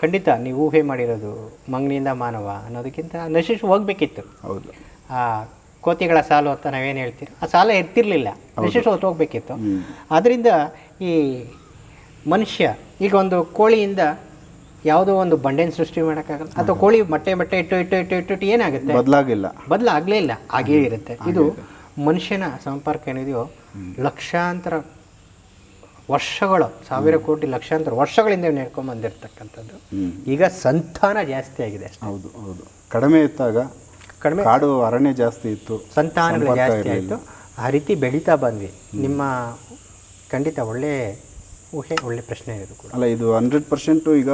ಖಂಡಿತ ನೀವು ಊಹೆ ಮಾಡಿರೋದು ಮಂಗನಿಂದ ಮಾನವ ಅನ್ನೋದಕ್ಕಿಂತ ನಶಿಸಿ ಹೋಗ್ಬೇಕಿತ್ತು. ಹೌದು. ಆ ಕೋತಿಗಳ ಸಾಲು ಅಂತ ನಾವೇನು ಹೇಳ್ತೀರಿ? ಆ ಸಾಲ ಇರ್ತಿರ್ಲಿಲ್ಲ ನಶಿಸಿ ಹೊತ್ತು ಹೋಗ್ಬೇಕಿತ್ತು. ಆದ್ದರಿಂದ ಈ ಮನುಷ್ಯ ಈಗ ಒಂದು ಕೋಳಿಯಿಂದ ಯಾವುದೋ ಒಂದು ಬಂಡೆನ ಸೃಷ್ಟಿ ಮಾಡೋಕ್ಕಾಗಲ್ಲ. ಅಥವಾ ಕೋಳಿ ಮೊಟ್ಟೆ ಮೊಟ್ಟೆ ಇಟ್ಟು ಇಟ್ಟು ಇಟ್ಟು ಇಟ್ಟು ಇಟ್ಟು ಏನಾಗುತ್ತೆ? ಬದಲಾಗಿಲ್ಲ ಬದಲಾಗಲೇ ಇಲ್ಲ. ಹಾಗೇ ಇರುತ್ತೆ. ಇದು ಮನುಷ್ಯನ ಸಂಪರ್ಕ ಏನಿದೆಯೋ ಲಕ್ಷಾಂತರ ವರ್ಷಗಳು ಸಾವಿರ ಕೋಟಿ ಲಕ್ಷಾಂತರ ವರ್ಷಗಳಿಂದ ನೆಡ್ಕೊಂಡ್ ಬಂದಿರತಕ್ಕಂಥದ್ದು. ಈಗ ಸಂತಾನ ಜಾಸ್ತಿ ಆಗಿದೆ ಅಷ್ಟೇ. ಹೌದು ಹೌದು. ಕಡಿಮೆ ಇದ್ದಾಗ ಕಡಿಮೆ ಕಾಡು ಅರಣ್ಯ ಜಾಸ್ತಿ ಇತ್ತು ಸಂತಾನಗಳು ಜಾಸ್ತಿ. ಆಯಿತು. ಆ ರೀತಿ ಬೆಳೀತಾ ಬಂದ್ವಿ. ನಿಮ್ಮ ಖಂಡಿತ ಒಳ್ಳೆ ಊಹೆ ಒಳ್ಳೆ ಪ್ರಶ್ನೆ ಇದೆ ಕೂಡ. ಅಲ್ಲ ಇದು ಹಂಡ್ರೆಡ್ ಪರ್ಸೆಂಟು ಈಗ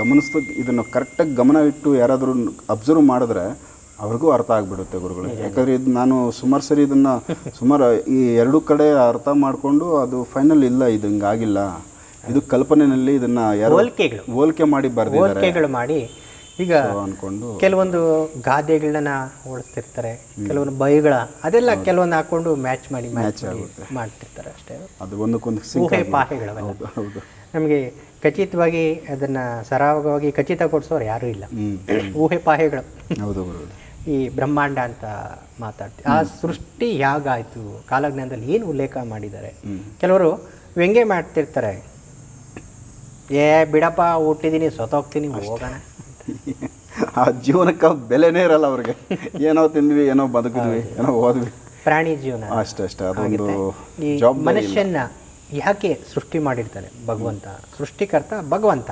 ಗಮನಿಸ್ತು ಇದನ್ನು ಕರೆಕ್ಟಾಗಿ ಗಮನ ಇಟ್ಟು ಯಾರಾದರೂ ಅಬ್ಸರ್ವ್ ಮಾಡಿದ್ರೆ ಅವ್ರಿಗೂ ಅರ್ಥ ಆಗಿಬಿಡುತ್ತೆ ಗುರುಗಳು. ಯಾಕಂದರೆ ಇದು ನಾನು ಸುಮಾರು ಸರಿ ಇದನ್ನು ಸುಮಾರು ಈ ಎರಡು ಕಡೆ ಅರ್ಥ ಮಾಡಿಕೊಂಡು ಅದು ಫೈನಲ್ ಇಲ್ಲ ಇದು ಹಿಂಗಾಗಿಲ್ಲ ಇದು ಕಲ್ಪನೆಯಲ್ಲಿ ಇದನ್ನ ಹೋಲ್ಕೆಗಳು ಹೋಲಿಕೆಗಳು. ಹೋಲಿಕೆ ಮಾಡಿ ಬರೆದಿದ್ದಾರೆ. ಹೋಲಿಕೆಗಳು ಮಾಡಿ ಈಗ ಅನ್ಕೊಂಡು ಕೆಲವೊಂದು ಗಾದೆಗಳನ್ನ ಓಡಿಸ್ತಿರ್ತಾರೆ ಕೆಲವೊಂದು ಬೈಗಳ ಅದೆಲ್ಲ ಕೆಲವೊಂದು ಹಾಕೊಂಡು ಮ್ಯಾಚ್ ಮಾಡಿ ಮ್ಯಾಚ್ ಮಾಡಿ ಮಾಡ್ತಿರ್ತಾರೆ ಅಷ್ಟೇ. ಅದು ಒಂದಕ್ಕೊಂದು ಊಹೆ ಹೌದು ನಮಗೆ ಖಚಿತವಾಗಿ ಅದನ್ನ ಸರಾಗವಾಗಿ ಖಚಿತಗೊಳಿಸೋರು ಯಾರೂ ಇಲ್ಲ. ಊಹೆ ಪಾಹೆಗಳು. ಹೌದು ಈ ಬ್ರಹ್ಮಾಂಡ ಅಂತ ಮಾತಾಡ್ತೀವಿ. ಆ ಸೃಷ್ಟಿ ಯಾಗಾಯ್ತು ಕಾಲಜ್ಞಾನದಲ್ಲಿ ಏನು ಉಲ್ಲೇಖ ಮಾಡಿದ್ದಾರೆ? ಕೆಲವರು ವ್ಯಂಗ್ಯ ಮಾಡ್ತಿರ್ತಾರೆ. ಏ ಬಿಡಪ್ಪ ಹುಟ್ಟಿದ್ದೀನಿ ಸೊತೋಗ್ತೀನಿ ಹೋಗೋಣ. ಆ ಜೀವನಕ್ಕೆ ಬೆಲೆನೇ ಇರಲ್ಲ ಅವ್ರಿಗೆ. ಏನೋ ತಿಂದ್ವಿ ಏನೋ ಬದುಕಿದ್ವಿ ಏನೋ ಓದ್ವಿ. ಪ್ರಾಣಿ ಜೀವನ. ಅಷ್ಟೇ ಅಷ್ಟೇ. ಅದೊಂದು ಈ ಮನುಷ್ಯನ ಯಾಕೆ ಸೃಷ್ಟಿ ಮಾಡಿರ್ತಾರೆ? ಭಗವಂತ. ಸೃಷ್ಟಿಕರ್ತ ಭಗವಂತ.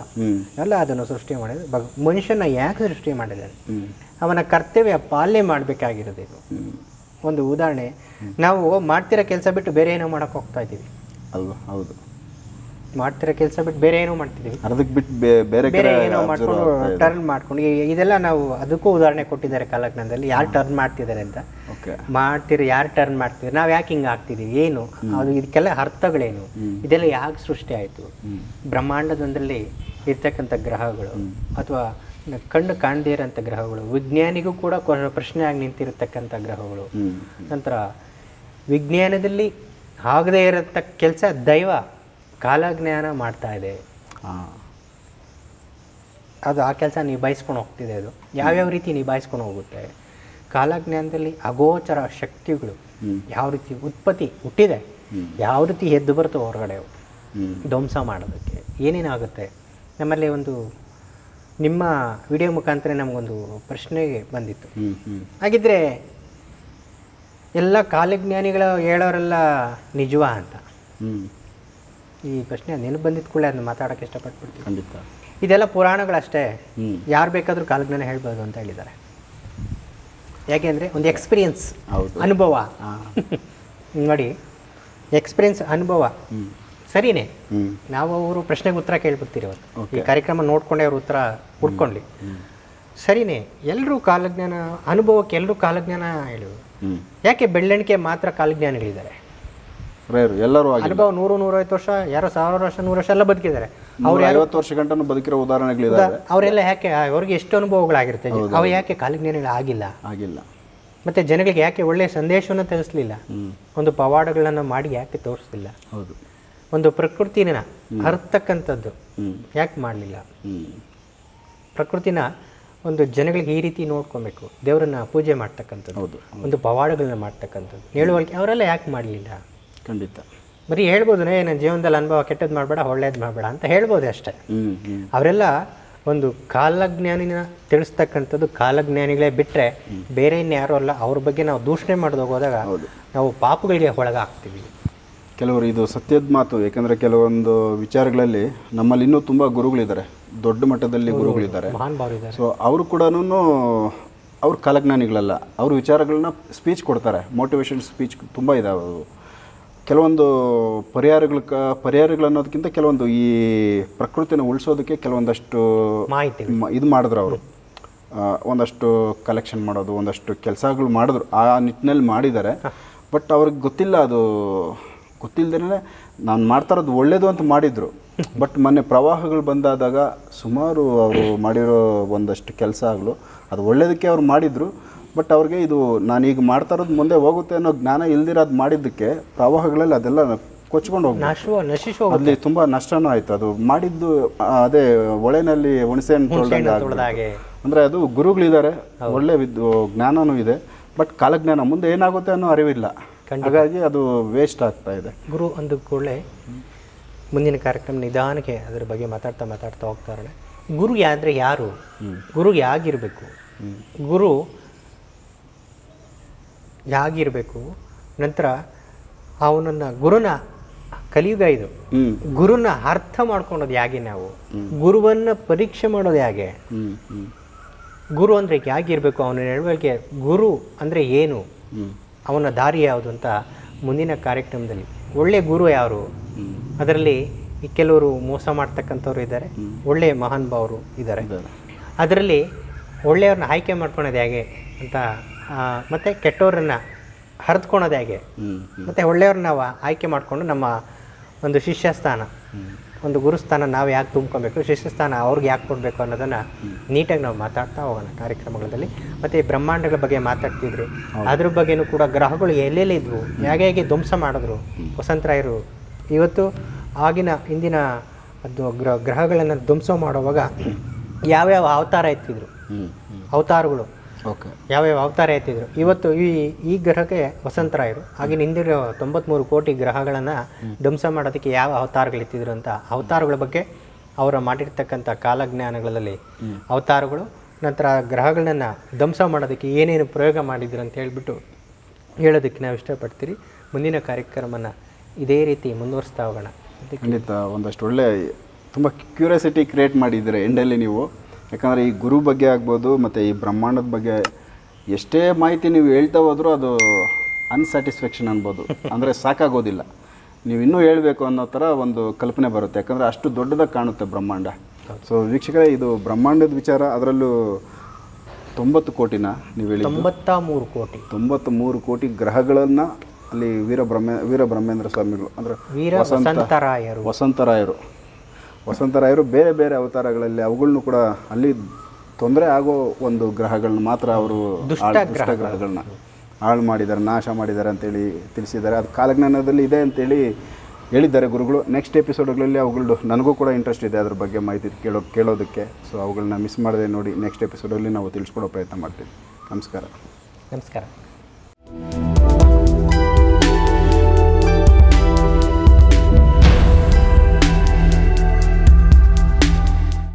ಎಲ್ಲ ಅದನ್ನು ಸೃಷ್ಟಿ ಮಾಡಿದ್ರೆ ಭಗ ಮನುಷ್ಯನ ಯಾಕೆ ಸೃಷ್ಟಿ ಮಾಡಿದ್ದಾನೆ ಹ್ಮ್. ಅವನ ಕರ್ತವ್ಯ ಪಾಲನೆ ಮಾಡಬೇಕಾಗಿರೋದು ಇದು ಒಂದು ಉದಾಹರಣೆ. ನಾವು ಮಾಡ್ತಿರೋ ಕೆಲಸ ಬಿಟ್ಟು ಬೇರೆ ಏನೋ ಮಾಡಕ್ಕೆ ಹೋಗ್ತಾ ಇದ್ದೀವಿ. ಅಲ್ವಾ? ಹೌದು. ಮಾಡ್ತಿರೋ ಕೆಲಸ ಬಿಟ್ಟು ಬೇರೆ ಏನೋ ಮಾಡ್ತಿದ್ದೀವಿ. ಅದಕ್ಕೆ ಬಿಟ್ಟು ಬೇರೆ ಬೇರೆ ಏನೋ ಮಾಡ್ಕೊಂಡು ಟರ್ನ್ ಮಾಡ್ಕೊಂಡು ಇದೆಲ್ಲ ನಾವು ಅದಕ್ಕೂ ಉದಾಹರಣೆ ಕೊಟ್ಟಿದ್ದಾರೆ ಕಾಲಜ್ಞಾನದಲ್ಲಿ ಯಾರು ಟರ್ನ್ ಮಾಡ್ತಿದ್ದಾರೆ ಅಂತ. ಮಾಡ್ತೀರಿ ಯಾರು ಟರ್ನ್ ಮಾಡ್ತಿದ್ರು ನಾವು ಯಾಕೆ ಹಿಂಗೆ ಆಗ್ತಿದ್ದೀವಿ? ಏನು? ಅದು ಇದಕ್ಕೆಲ್ಲ ಅರ್ಥಗಳೇನು? ಇದೆಲ್ಲ ಯಾಕೆ ಸೃಷ್ಟಿ ಆಯಿತು? ಬ್ರಹ್ಮಾಂಡದೊಂದರಲ್ಲಿ ಇರ್ತಕ್ಕಂಥ ಗ್ರಹಗಳು ಅಥವಾ ಕಣ್ಣು ಕಾಣದೇ ಇರೋಂಥ ಗ್ರಹಗಳು. ವಿಜ್ಞಾನಿಗೂ ಕೂಡ ಪ್ರಶ್ನೆ ಆಗಿ ನಿಂತಿರತಕ್ಕಂಥ ಗ್ರಹಗಳು. ನಂತರ ವಿಜ್ಞಾನದಲ್ಲಿ ಆಗದೇ ಇರೋಂಥ ಕೆಲಸ ದೈವ ಕಾಲಜ್ಞಾನ ಮಾಡ್ತಾ ಇದೆ. ಅದು ಆ ಕೆಲಸ ನಿಭಾಯಿಸ್ಕೊಂಡು ಹೋಗ್ತಿದೆ ಅದು. ಯಾವ್ಯಾವ ರೀತಿ ನಿಭಾಯಿಸ್ಕೊಂಡು ಹೋಗುತ್ತೆ? ಕಾಲಜ್ಞಾನದಲ್ಲಿ ಅಗೋಚರ ಶಕ್ತಿಗಳು ಯಾವ ರೀತಿ ಉತ್ಪತ್ತಿ ಹುಟ್ಟಿದೆ? ಯಾವ ರೀತಿ ಎದ್ದು ಬರ್ತವೆ ಹೊರಗಡೆ. ಧ್ವಂಸ ಮಾಡೋದಕ್ಕೆ ಏನೇನಾಗುತ್ತೆ? ನಮ್ಮಲ್ಲಿ ಒಂದು ನಿಮ್ಮ ವಿಡಿಯೋ ಮುಖಾಂತರ ನಮಗೊಂದು ಪ್ರಶ್ನೆ ಬಂದಿತ್ತು. ಹಾಗಿದ್ರೆ ಎಲ್ಲ ಕಾಲಜ್ಞಾನಿಗಳು ಹೇಳೋರೆಲ್ಲ ನಿಜವಾ ಅಂತ? ಈ ಪ್ರಶ್ನೆ ನೆನಪು ಬಂದಿದ್ದ ಕೂಡಲೇ ಅದನ್ನ ಮಾತಾಡೋಕ್ಕೆ ಇಷ್ಟಪಟ್ಬಿಡ್ತೀವಿ ಖಂಡಿತ. ಇದೆಲ್ಲ ಪುರಾಣಗಳಷ್ಟೇ. ಯಾರು ಬೇಕಾದರೂ ಕಾಲಜ್ಞಾನ ಹೇಳ್ಬೋದು ಅಂತ ಹೇಳಿದ್ದಾರೆ. ಯಾಕೆಂದರೆ ಒಂದು ಎಕ್ಸ್ಪೀರಿಯನ್ಸ್ ಅನುಭವ. ನೋಡಿ ಎಕ್ಸ್ಪೀರಿಯನ್ಸ್ ಅನುಭವ. ಸರಿನೇ? ನಾವು ಅವರು ಪ್ರಶ್ನೆಗೆ ಉತ್ತರ ಕೇಳ್ಬಿಡ್ತೀರಿ ಅವತ್ತು. ಈ ಕಾರ್ಯಕ್ರಮ ನೋಡ್ಕೊಂಡೆ ಅವ್ರ ಉತ್ತರ ಹುಡ್ಕೊಂಡ್ಲಿ. ಸರಿನೇ? ಎಲ್ಲರೂ ಕಾಲಜ್ಞಾನ ಅನುಭವಕ್ಕೆ ಎಲ್ಲರೂ ಕಾಲಜ್ಞಾನ ಹೇಳುವುದು ಯಾಕೆ ಬೆಳ್ಳಣಿಕೆ ಮಾತ್ರ ಕಾಲಜ್ಞಾನಿಗಳಿದ್ದಾರೆ? ಎಲ್ಲರೂ ಅನುಭವ ನೂರು ನೂರೈವತ್ತು ವರ್ಷ ಯಾರೋ ಸಾವಿರ ವರ್ಷ ನೂರು ವರ್ಷ ಎಲ್ಲ ಬದುಕಿದ್ದಾರೆ. ಅವ್ರು ಐವತ್ತು ವರ್ಷ ಗಂಟನೂ ಬದುಕಿರೋ ಉದಾಹರಣೆಗಳಿದ್ದಾರೆ ಅವರೆಲ್ಲ ಯಾಕೆ ಅವ್ರಿಗೆ ಎಷ್ಟು ಅನುಭವಗಳಾಗಿರುತ್ತೆ ಅವು ಯಾಕೆ ಕಾಲಜ್ಞಾನಿಗಳು ಆಗಿಲ್ಲ? ಆಗಿಲ್ಲ. ಮತ್ತೆ ಜನಗಳಿಗೆ ಯಾಕೆ ಒಳ್ಳೆಯ ಸಂದೇಶವನ್ನು ತಿಳಿಸ್ಲಿಲ್ಲ? ಒಂದು ಪವಾಡಗಳನ್ನು ಮಾಡಿ ಯಾಕೆ ತೋರಿಸ್ಲಿಲ್ಲ? ಹೌದು. ಒಂದು ಪ್ರಕೃತಿನ ಅರ್ತಕ್ಕಂಥದ್ದು ಯಾಕೆ ಮಾಡಲಿಲ್ಲ? ಪ್ರಕೃತಿನ ಒಂದು ಜನಗಳಿಗೆ ಈ ರೀತಿ ನೋಡ್ಕೊಬೇಕು. ದೇವರನ್ನ ಪೂಜೆ ಮಾಡ್ತಕ್ಕಂಥದ್ದು. ಒಂದು ಪವಾಡಗಳನ್ನ ಮಾಡ್ತಕ್ಕಂಥದ್ದು. ಹೇಳುವಳಿಕೆ ಅವರೆಲ್ಲ ಯಾಕೆ ಮಾಡಲಿಲ್ಲ? ಖಂಡಿತ. ಬರೀ ಹೇಳ್ಬೋದು ನನ್ನ ಜೀವನದಲ್ಲಿ ಅನುಭವ ಕೆಟ್ಟದ್ದು ಮಾಡಬೇಡ ಒಳ್ಳೇದು ಮಾಡಬೇಡ ಅಂತ ಹೇಳ್ಬೋದು ಅಷ್ಟೇ. ಅವರೆಲ್ಲ ಒಂದು ಕಾಲಜ್ಞಾನಿನ ತಿಳಿಸ್ತಕ್ಕಂಥದ್ದು ಕಾಲಜ್ಞಾನಿಗಳೇ ಬಿಟ್ಟರೆ ಬೇರೆ ಇನ್ಯಾರೂ ಅಲ್ಲ. ಅವ್ರ ಬಗ್ಗೆ ನಾವು ದೂಷಣೆ ಮಾಡೋದು ಹೋದಾಗ ನಾವು ಪಾಪಗಳಿಗೆ ಒಳಗಾಗ್ತೀವಿ. ಕೆಲವರು ಇದು ಸತ್ಯದ ಮಾತು ಯಾಕಂದರೆ ಕೆಲವೊಂದು ವಿಚಾರಗಳಲ್ಲಿ ನಮ್ಮಲ್ಲಿ ಇನ್ನೂ ತುಂಬ ಗುರುಗಳಿದ್ದಾರೆ. ದೊಡ್ಡ ಮಟ್ಟದಲ್ಲಿ ಗುರುಗಳಿದ್ದಾರೆ. ಸೊ ಅವರು ಕೂಡ ಅವ್ರ ಕಾಲಜ್ಞಾನಿಗಳಲ್ಲ. ಅವ್ರ ವಿಚಾರಗಳನ್ನ ಸ್ಪೀಚ್ ಕೊಡ್ತಾರೆ. ಮೋಟಿವೇಶನ್ ಸ್ಪೀಚ್ ತುಂಬ ಇದಾವೆ ಅವರು ಕೆಲವೊಂದು ಪರಿಹಾರಗಳ ಪರಿಹಾರಗಳನ್ನೋದಕ್ಕಿಂತ ಕೆಲವೊಂದು ಈ ಪ್ರಕೃತಿನ ಉಳಿಸೋದಕ್ಕೆ ಕೆಲವೊಂದಷ್ಟು ಇದು ಮಾಡಿದ್ರು ಅವರು. ಒಂದಷ್ಟು ಕಲೆಕ್ಷನ್ ಮಾಡೋದು ಒಂದಷ್ಟು ಕೆಲಸಗಳು ಮಾಡಿದ್ರು. ಆ ನಿಟ್ಟಿನಲ್ಲಿ ಮಾಡಿದ್ದಾರೆ. ಬಟ್ ಅವ್ರಿಗೆ ಗೊತ್ತಿಲ್ಲ ಅದು ಗೊತ್ತಿಲ್ಲದೇ ನಾನು ಮಾಡ್ತಾ ಇರೋದು ಒಳ್ಳೇದು ಅಂತ ಮಾಡಿದರು. ಬಟ್ ಮೊನ್ನೆ ಪ್ರವಾಹಗಳು ಬಂದಾದಾಗ ಸುಮಾರು ಅವರು ಮಾಡಿರೋ ಒಂದಷ್ಟು ಕೆಲಸ ಆಗಲು. ಅದು ಒಳ್ಳೇದಕ್ಕೆ ಅವ್ರು ಮಾಡಿದರು. ಬಟ್ ಅವ್ರಿಗೆ ಇದು ನಾನೀಗ ಮಾಡ್ತಾ ಇರೋದು ಮುಂದೆ ಹೋಗುತ್ತೆ ಅನ್ನೋ ಜ್ಞಾನ ಇಲ್ದಿರೋದು ಮಾಡಿದ್ದಕ್ಕೆ ಪ್ರವಾಹಗಳಲ್ಲಿ ಅದೆಲ್ಲ ಕೊಚ್ಕೊಂಡು ಹೋಗಿ ಅಲ್ಲಿ ತುಂಬ ನಷ್ಟನೂ ಆಯಿತು. ಅದು ಮಾಡಿದ್ದು ಅದೇ ಒಳೆನಲ್ಲಿ ಹುಣಸೆ ಅಂದರೆ ಅದು ಗುರುಗಳಿದ್ದಾರೆ. ಒಳ್ಳೆ ವಿದ್ ಜ್ಞಾನನೂ ಇದೆ. ಬಟ್ ಕಾಲಜ್ಞಾನ ಮುಂದೆ ಏನಾಗುತ್ತೆ ಅನ್ನೋ ಅರಿವಿಲ್ಲ. ಹಾಗಾಗಿ ಅದು ವೇಸ್ಟ್ ಆಗ್ತಾ ಇದೆ. ಗುರು ಅಂದ ಕೂಡಲೇ ಮುಂದಿನ ಕಾರ್ಯಕ್ರಮ ನಿಧಾನಕ್ಕೆ ಅದರ ಬಗ್ಗೆ ಮಾತಾಡ್ತಾ ಮಾತಾಡ್ತಾ ಹೋಗ್ತಾರೆ ಗುರು ಯಾದ್ರೆ ಯಾರು? ಗುರು ಯಾಗಿರಬೇಕು? ಗುರು ಯಾಗಿರಬೇಕು? ನಂತರ ಅವನನ್ನು ಗುರುನ ಕಲಿಯುಗ ಇದು. ಗುರುನ ಅರ್ಥ ಮಾಡ್ಕೊಳೋದು ಹೇಗೆ ನಾವು? ಗುರುವನ್ನ ಪರೀಕ್ಷೆ ಮಾಡೋದು ಹೇಗೆ ಗುರು ಅಂದರೆ ಹೇಗಿರಬೇಕು ಅವನ ನಡವಳಿಕೆ ಗುರು ಅಂದರೆ ಏನು? ಅವನ ದಾರಿ ಯಾವುದು ಅಂತ ಮುಂದಿನ ಕಾರ್ಯಕ್ರಮದಲ್ಲಿ. ಒಳ್ಳೆಯ ಗುರು ಯಾರು? ಅದರಲ್ಲಿ ಈ ಕೆಲವರು ಮೋಸ ಮಾಡ್ತಕ್ಕಂಥವ್ರು ಇದ್ದಾರೆ. ಒಳ್ಳೆಯ ಮಹಾನ್ ಭಾವರು ಇದ್ದಾರೆ. ಅದರಲ್ಲಿ ಒಳ್ಳೆಯವ್ರನ್ನ ಆಯ್ಕೆ ಮಾಡ್ಕೊಳೋದು ಹೇಗೆ ಅಂತ ಮತ್ತು ಕೆಟ್ಟವ್ರನ್ನ ಹರಿದ್ಕೊಳೋದು ಹೇಗೆ? ಮತ್ತು ಒಳ್ಳೆಯವ್ರನ್ನ ನಾವು ಆಯ್ಕೆ ಮಾಡಿಕೊಂಡು ನಮ್ಮ ಒಂದು ಶಿಷ್ಯಸ್ಥಾನ. ಒಂದು ಗುರುಸ್ಥಾನ ನಾವು ಯಾಕೆ ತುಂಬ್ಕೊಬೇಕು ಶಿಷ್ಯಸ್ಥಾನ ಅವ್ರಿಗೆ ಯಾಕೆ ಕೊಡಬೇಕು ಅನ್ನೋದನ್ನು ನೀಟಾಗಿ ನಾವು ಮಾತಾಡ್ತಾ ಹೋಗೋಣ ಕಾರ್ಯಕ್ರಮಗಳಲ್ಲಿ. ಮತ್ತು ಈ ಬ್ರಹ್ಮಾಂಡಗಳ ಬಗ್ಗೆ ಮಾತಾಡ್ತಿದ್ರು. ಅದ್ರ ಬಗ್ಗೆನೂ ಕೂಡ ಗ್ರಹಗಳು ಎಲ್ಲೆಲ್ಲಿ ಇದ್ವು ಹೇಗೆ ಹೇಗೆ ಧ್ವಂಸ ಮಾಡಿದ್ರು ವಸಂತರಾಯರು. ಇವತ್ತು ಆಗಿನ ಹಿಂದಿನ ಅದು ಗ್ರಹ ಗ್ರಹಗಳನ್ನು ಧ್ವಂಸ ಮಾಡುವಾಗ ಯಾವ್ಯಾವ ಅವತಾರ ಎತ್ತಿದ್ರು? ಅವತಾರಗಳು. ಯಾವ್ಯಾವ ಅವತಾರ ಎತ್ತಿದ್ರು. ಇವತ್ತು ಈ ಈ ಗ್ರಹಕ್ಕೆ ವಸಂತರಾಯರು ಆಗಿನ ಹಿಂದಿರೋ ತೊಂಬತ್ಮೂರು ಕೋಟಿ ಗ್ರಹಗಳನ್ನು ಧ್ವಂಸ ಮಾಡೋದಕ್ಕೆ ಯಾವ ಅವತಾರಗಳು ಎತ್ತಿದ್ರು ಅಂತ. ಅವತಾರಗಳ ಬಗ್ಗೆ ಅವರ ಮಾಡಿರ್ತಕ್ಕಂಥ ಕಾಲಜ್ಞಾನಗಳಲ್ಲಿ ಅವತಾರಗಳು ನಂತರ ಗ್ರಹಗಳನ್ನ ಧ್ವಂಸ ಮಾಡೋದಕ್ಕೆ ಏನೇನು ಪ್ರಯೋಗ ಮಾಡಿದ್ರು ಅಂತ ಹೇಳ್ಬಿಟ್ಟು ಹೇಳೋದಕ್ಕೆ ನಾವು ಇಷ್ಟಪಡ್ತೀರಿ. ಮುಂದಿನ ಕಾರ್ಯಕ್ರಮನ ಇದೇ ರೀತಿ ಮುಂದುವರಿಸ್ತಾ ಹೋಗೋಣ. ಖಂಡಿತ ಒಂದಷ್ಟು ಒಳ್ಳೆ ತುಂಬ ಕ್ಯೂರಿಯಾಸಿಟಿ ಕ್ರಿಯೇಟ್ ಮಾಡಿದ್ದೀರ ಎಂಡಲ್ಲಿ ನೀವು. ಯಾಕಂದರೆ ಈ ಗುರು ಬಗ್ಗೆ ಆಗ್ಬೋದು ಮತ್ತು ಈ ಬ್ರಹ್ಮಾಂಡದ ಬಗ್ಗೆ ಎಷ್ಟೇ ಮಾಹಿತಿ ನೀವು ಹೇಳ್ತಾ ಹೋದರೂ ಅದು ಅನ್ಸ್ಯಾಟಿಸ್ಫ್ಯಾಕ್ಷನ್ ಅನ್ಬೋದು. ಅಂದರೆ ಸಾಕಾಗೋದಿಲ್ಲ. ನೀವು ಇನ್ನೂ ಹೇಳಬೇಕು ಅನ್ನೋ ಥರ ಒಂದು ಕಲ್ಪನೆ ಬರುತ್ತೆ. ಯಾಕಂದರೆ ಅಷ್ಟು ದೊಡ್ಡದಾಗಿ ಕಾಣುತ್ತೆ ಬ್ರಹ್ಮಾಂಡ. ಸೊ ವೀಕ್ಷಕರೇ ಇದು ಬ್ರಹ್ಮಾಂಡದ ವಿಚಾರ ಅದರಲ್ಲೂ ತೊಂಬತ್ತು ಕೋಟಿನ ನೀವು ಹೇಳಿ ತೊಂಬತ್ತ ಮೂರು ಕೋಟಿ. ತೊಂಬತ್ತು ಮೂರು ಕೋಟಿ ಗ್ರಹಗಳನ್ನು ಅಲ್ಲಿ ವೀರ ಬ್ರಹ್ಮ ವೀರ ಬ್ರಹ್ಮೇಂದ್ರ ಸ್ವಾಮಿಗಳು ಅಂದರೆ ವೀರ ವಸಂತರಾಯರು. ವಸಂತರಾಯರು. ವಸಂತರಾಯರು ಬೇರೆ ಬೇರೆ ಅವತಾರಗಳಲ್ಲಿ ಅವುಗಳನ್ನು ಕೂಡ ಅಲ್ಲಿ ತೊಂದರೆ ಆಗೋ ಒಂದು ಗ್ರಹಗಳನ್ನ ಮಾತ್ರ ಅವರು ದುಷ್ಟ ಗ್ರಹಗಳನ್ನ ಹಾಳು ಮಾಡಿದ್ದಾರೆ ನಾಶ ಮಾಡಿದ್ದಾರೆ ಅಂತೇಳಿ ತಿಳಿಸಿದ್ದಾರೆ. ಅದು ಕಾಲಜ್ಞಾನದಲ್ಲಿ ಇದೆ ಅಂತೇಳಿ ಹೇಳಿದ್ದಾರೆ ಗುರುಗಳು. ನೆಕ್ಸ್ಟ್ ಎಪಿಸೋಡ್ಗಳಲ್ಲಿ ಅವುಗಳು ನನಗೂ ಕೂಡ ಇಂಟ್ರೆಸ್ಟ್ ಇದೆ ಅದ್ರ ಬಗ್ಗೆ ಮಾಹಿತಿ ಕೇಳೋ ಕೇಳೋದಕ್ಕೆ. ಸೊ ಅವುಗಳನ್ನ ಮಿಸ್ ಮಾಡದೆ ನೋಡಿ ನೆಕ್ಸ್ಟ್ ಎಪಿಸೋಡಲ್ಲಿ ನಾವು ತಿಳಿಸ್ಕೊಡೋ ಪ್ರಯತ್ನ ಮಾಡ್ತೀವಿ. ನಮಸ್ಕಾರ. ನಮಸ್ಕಾರ.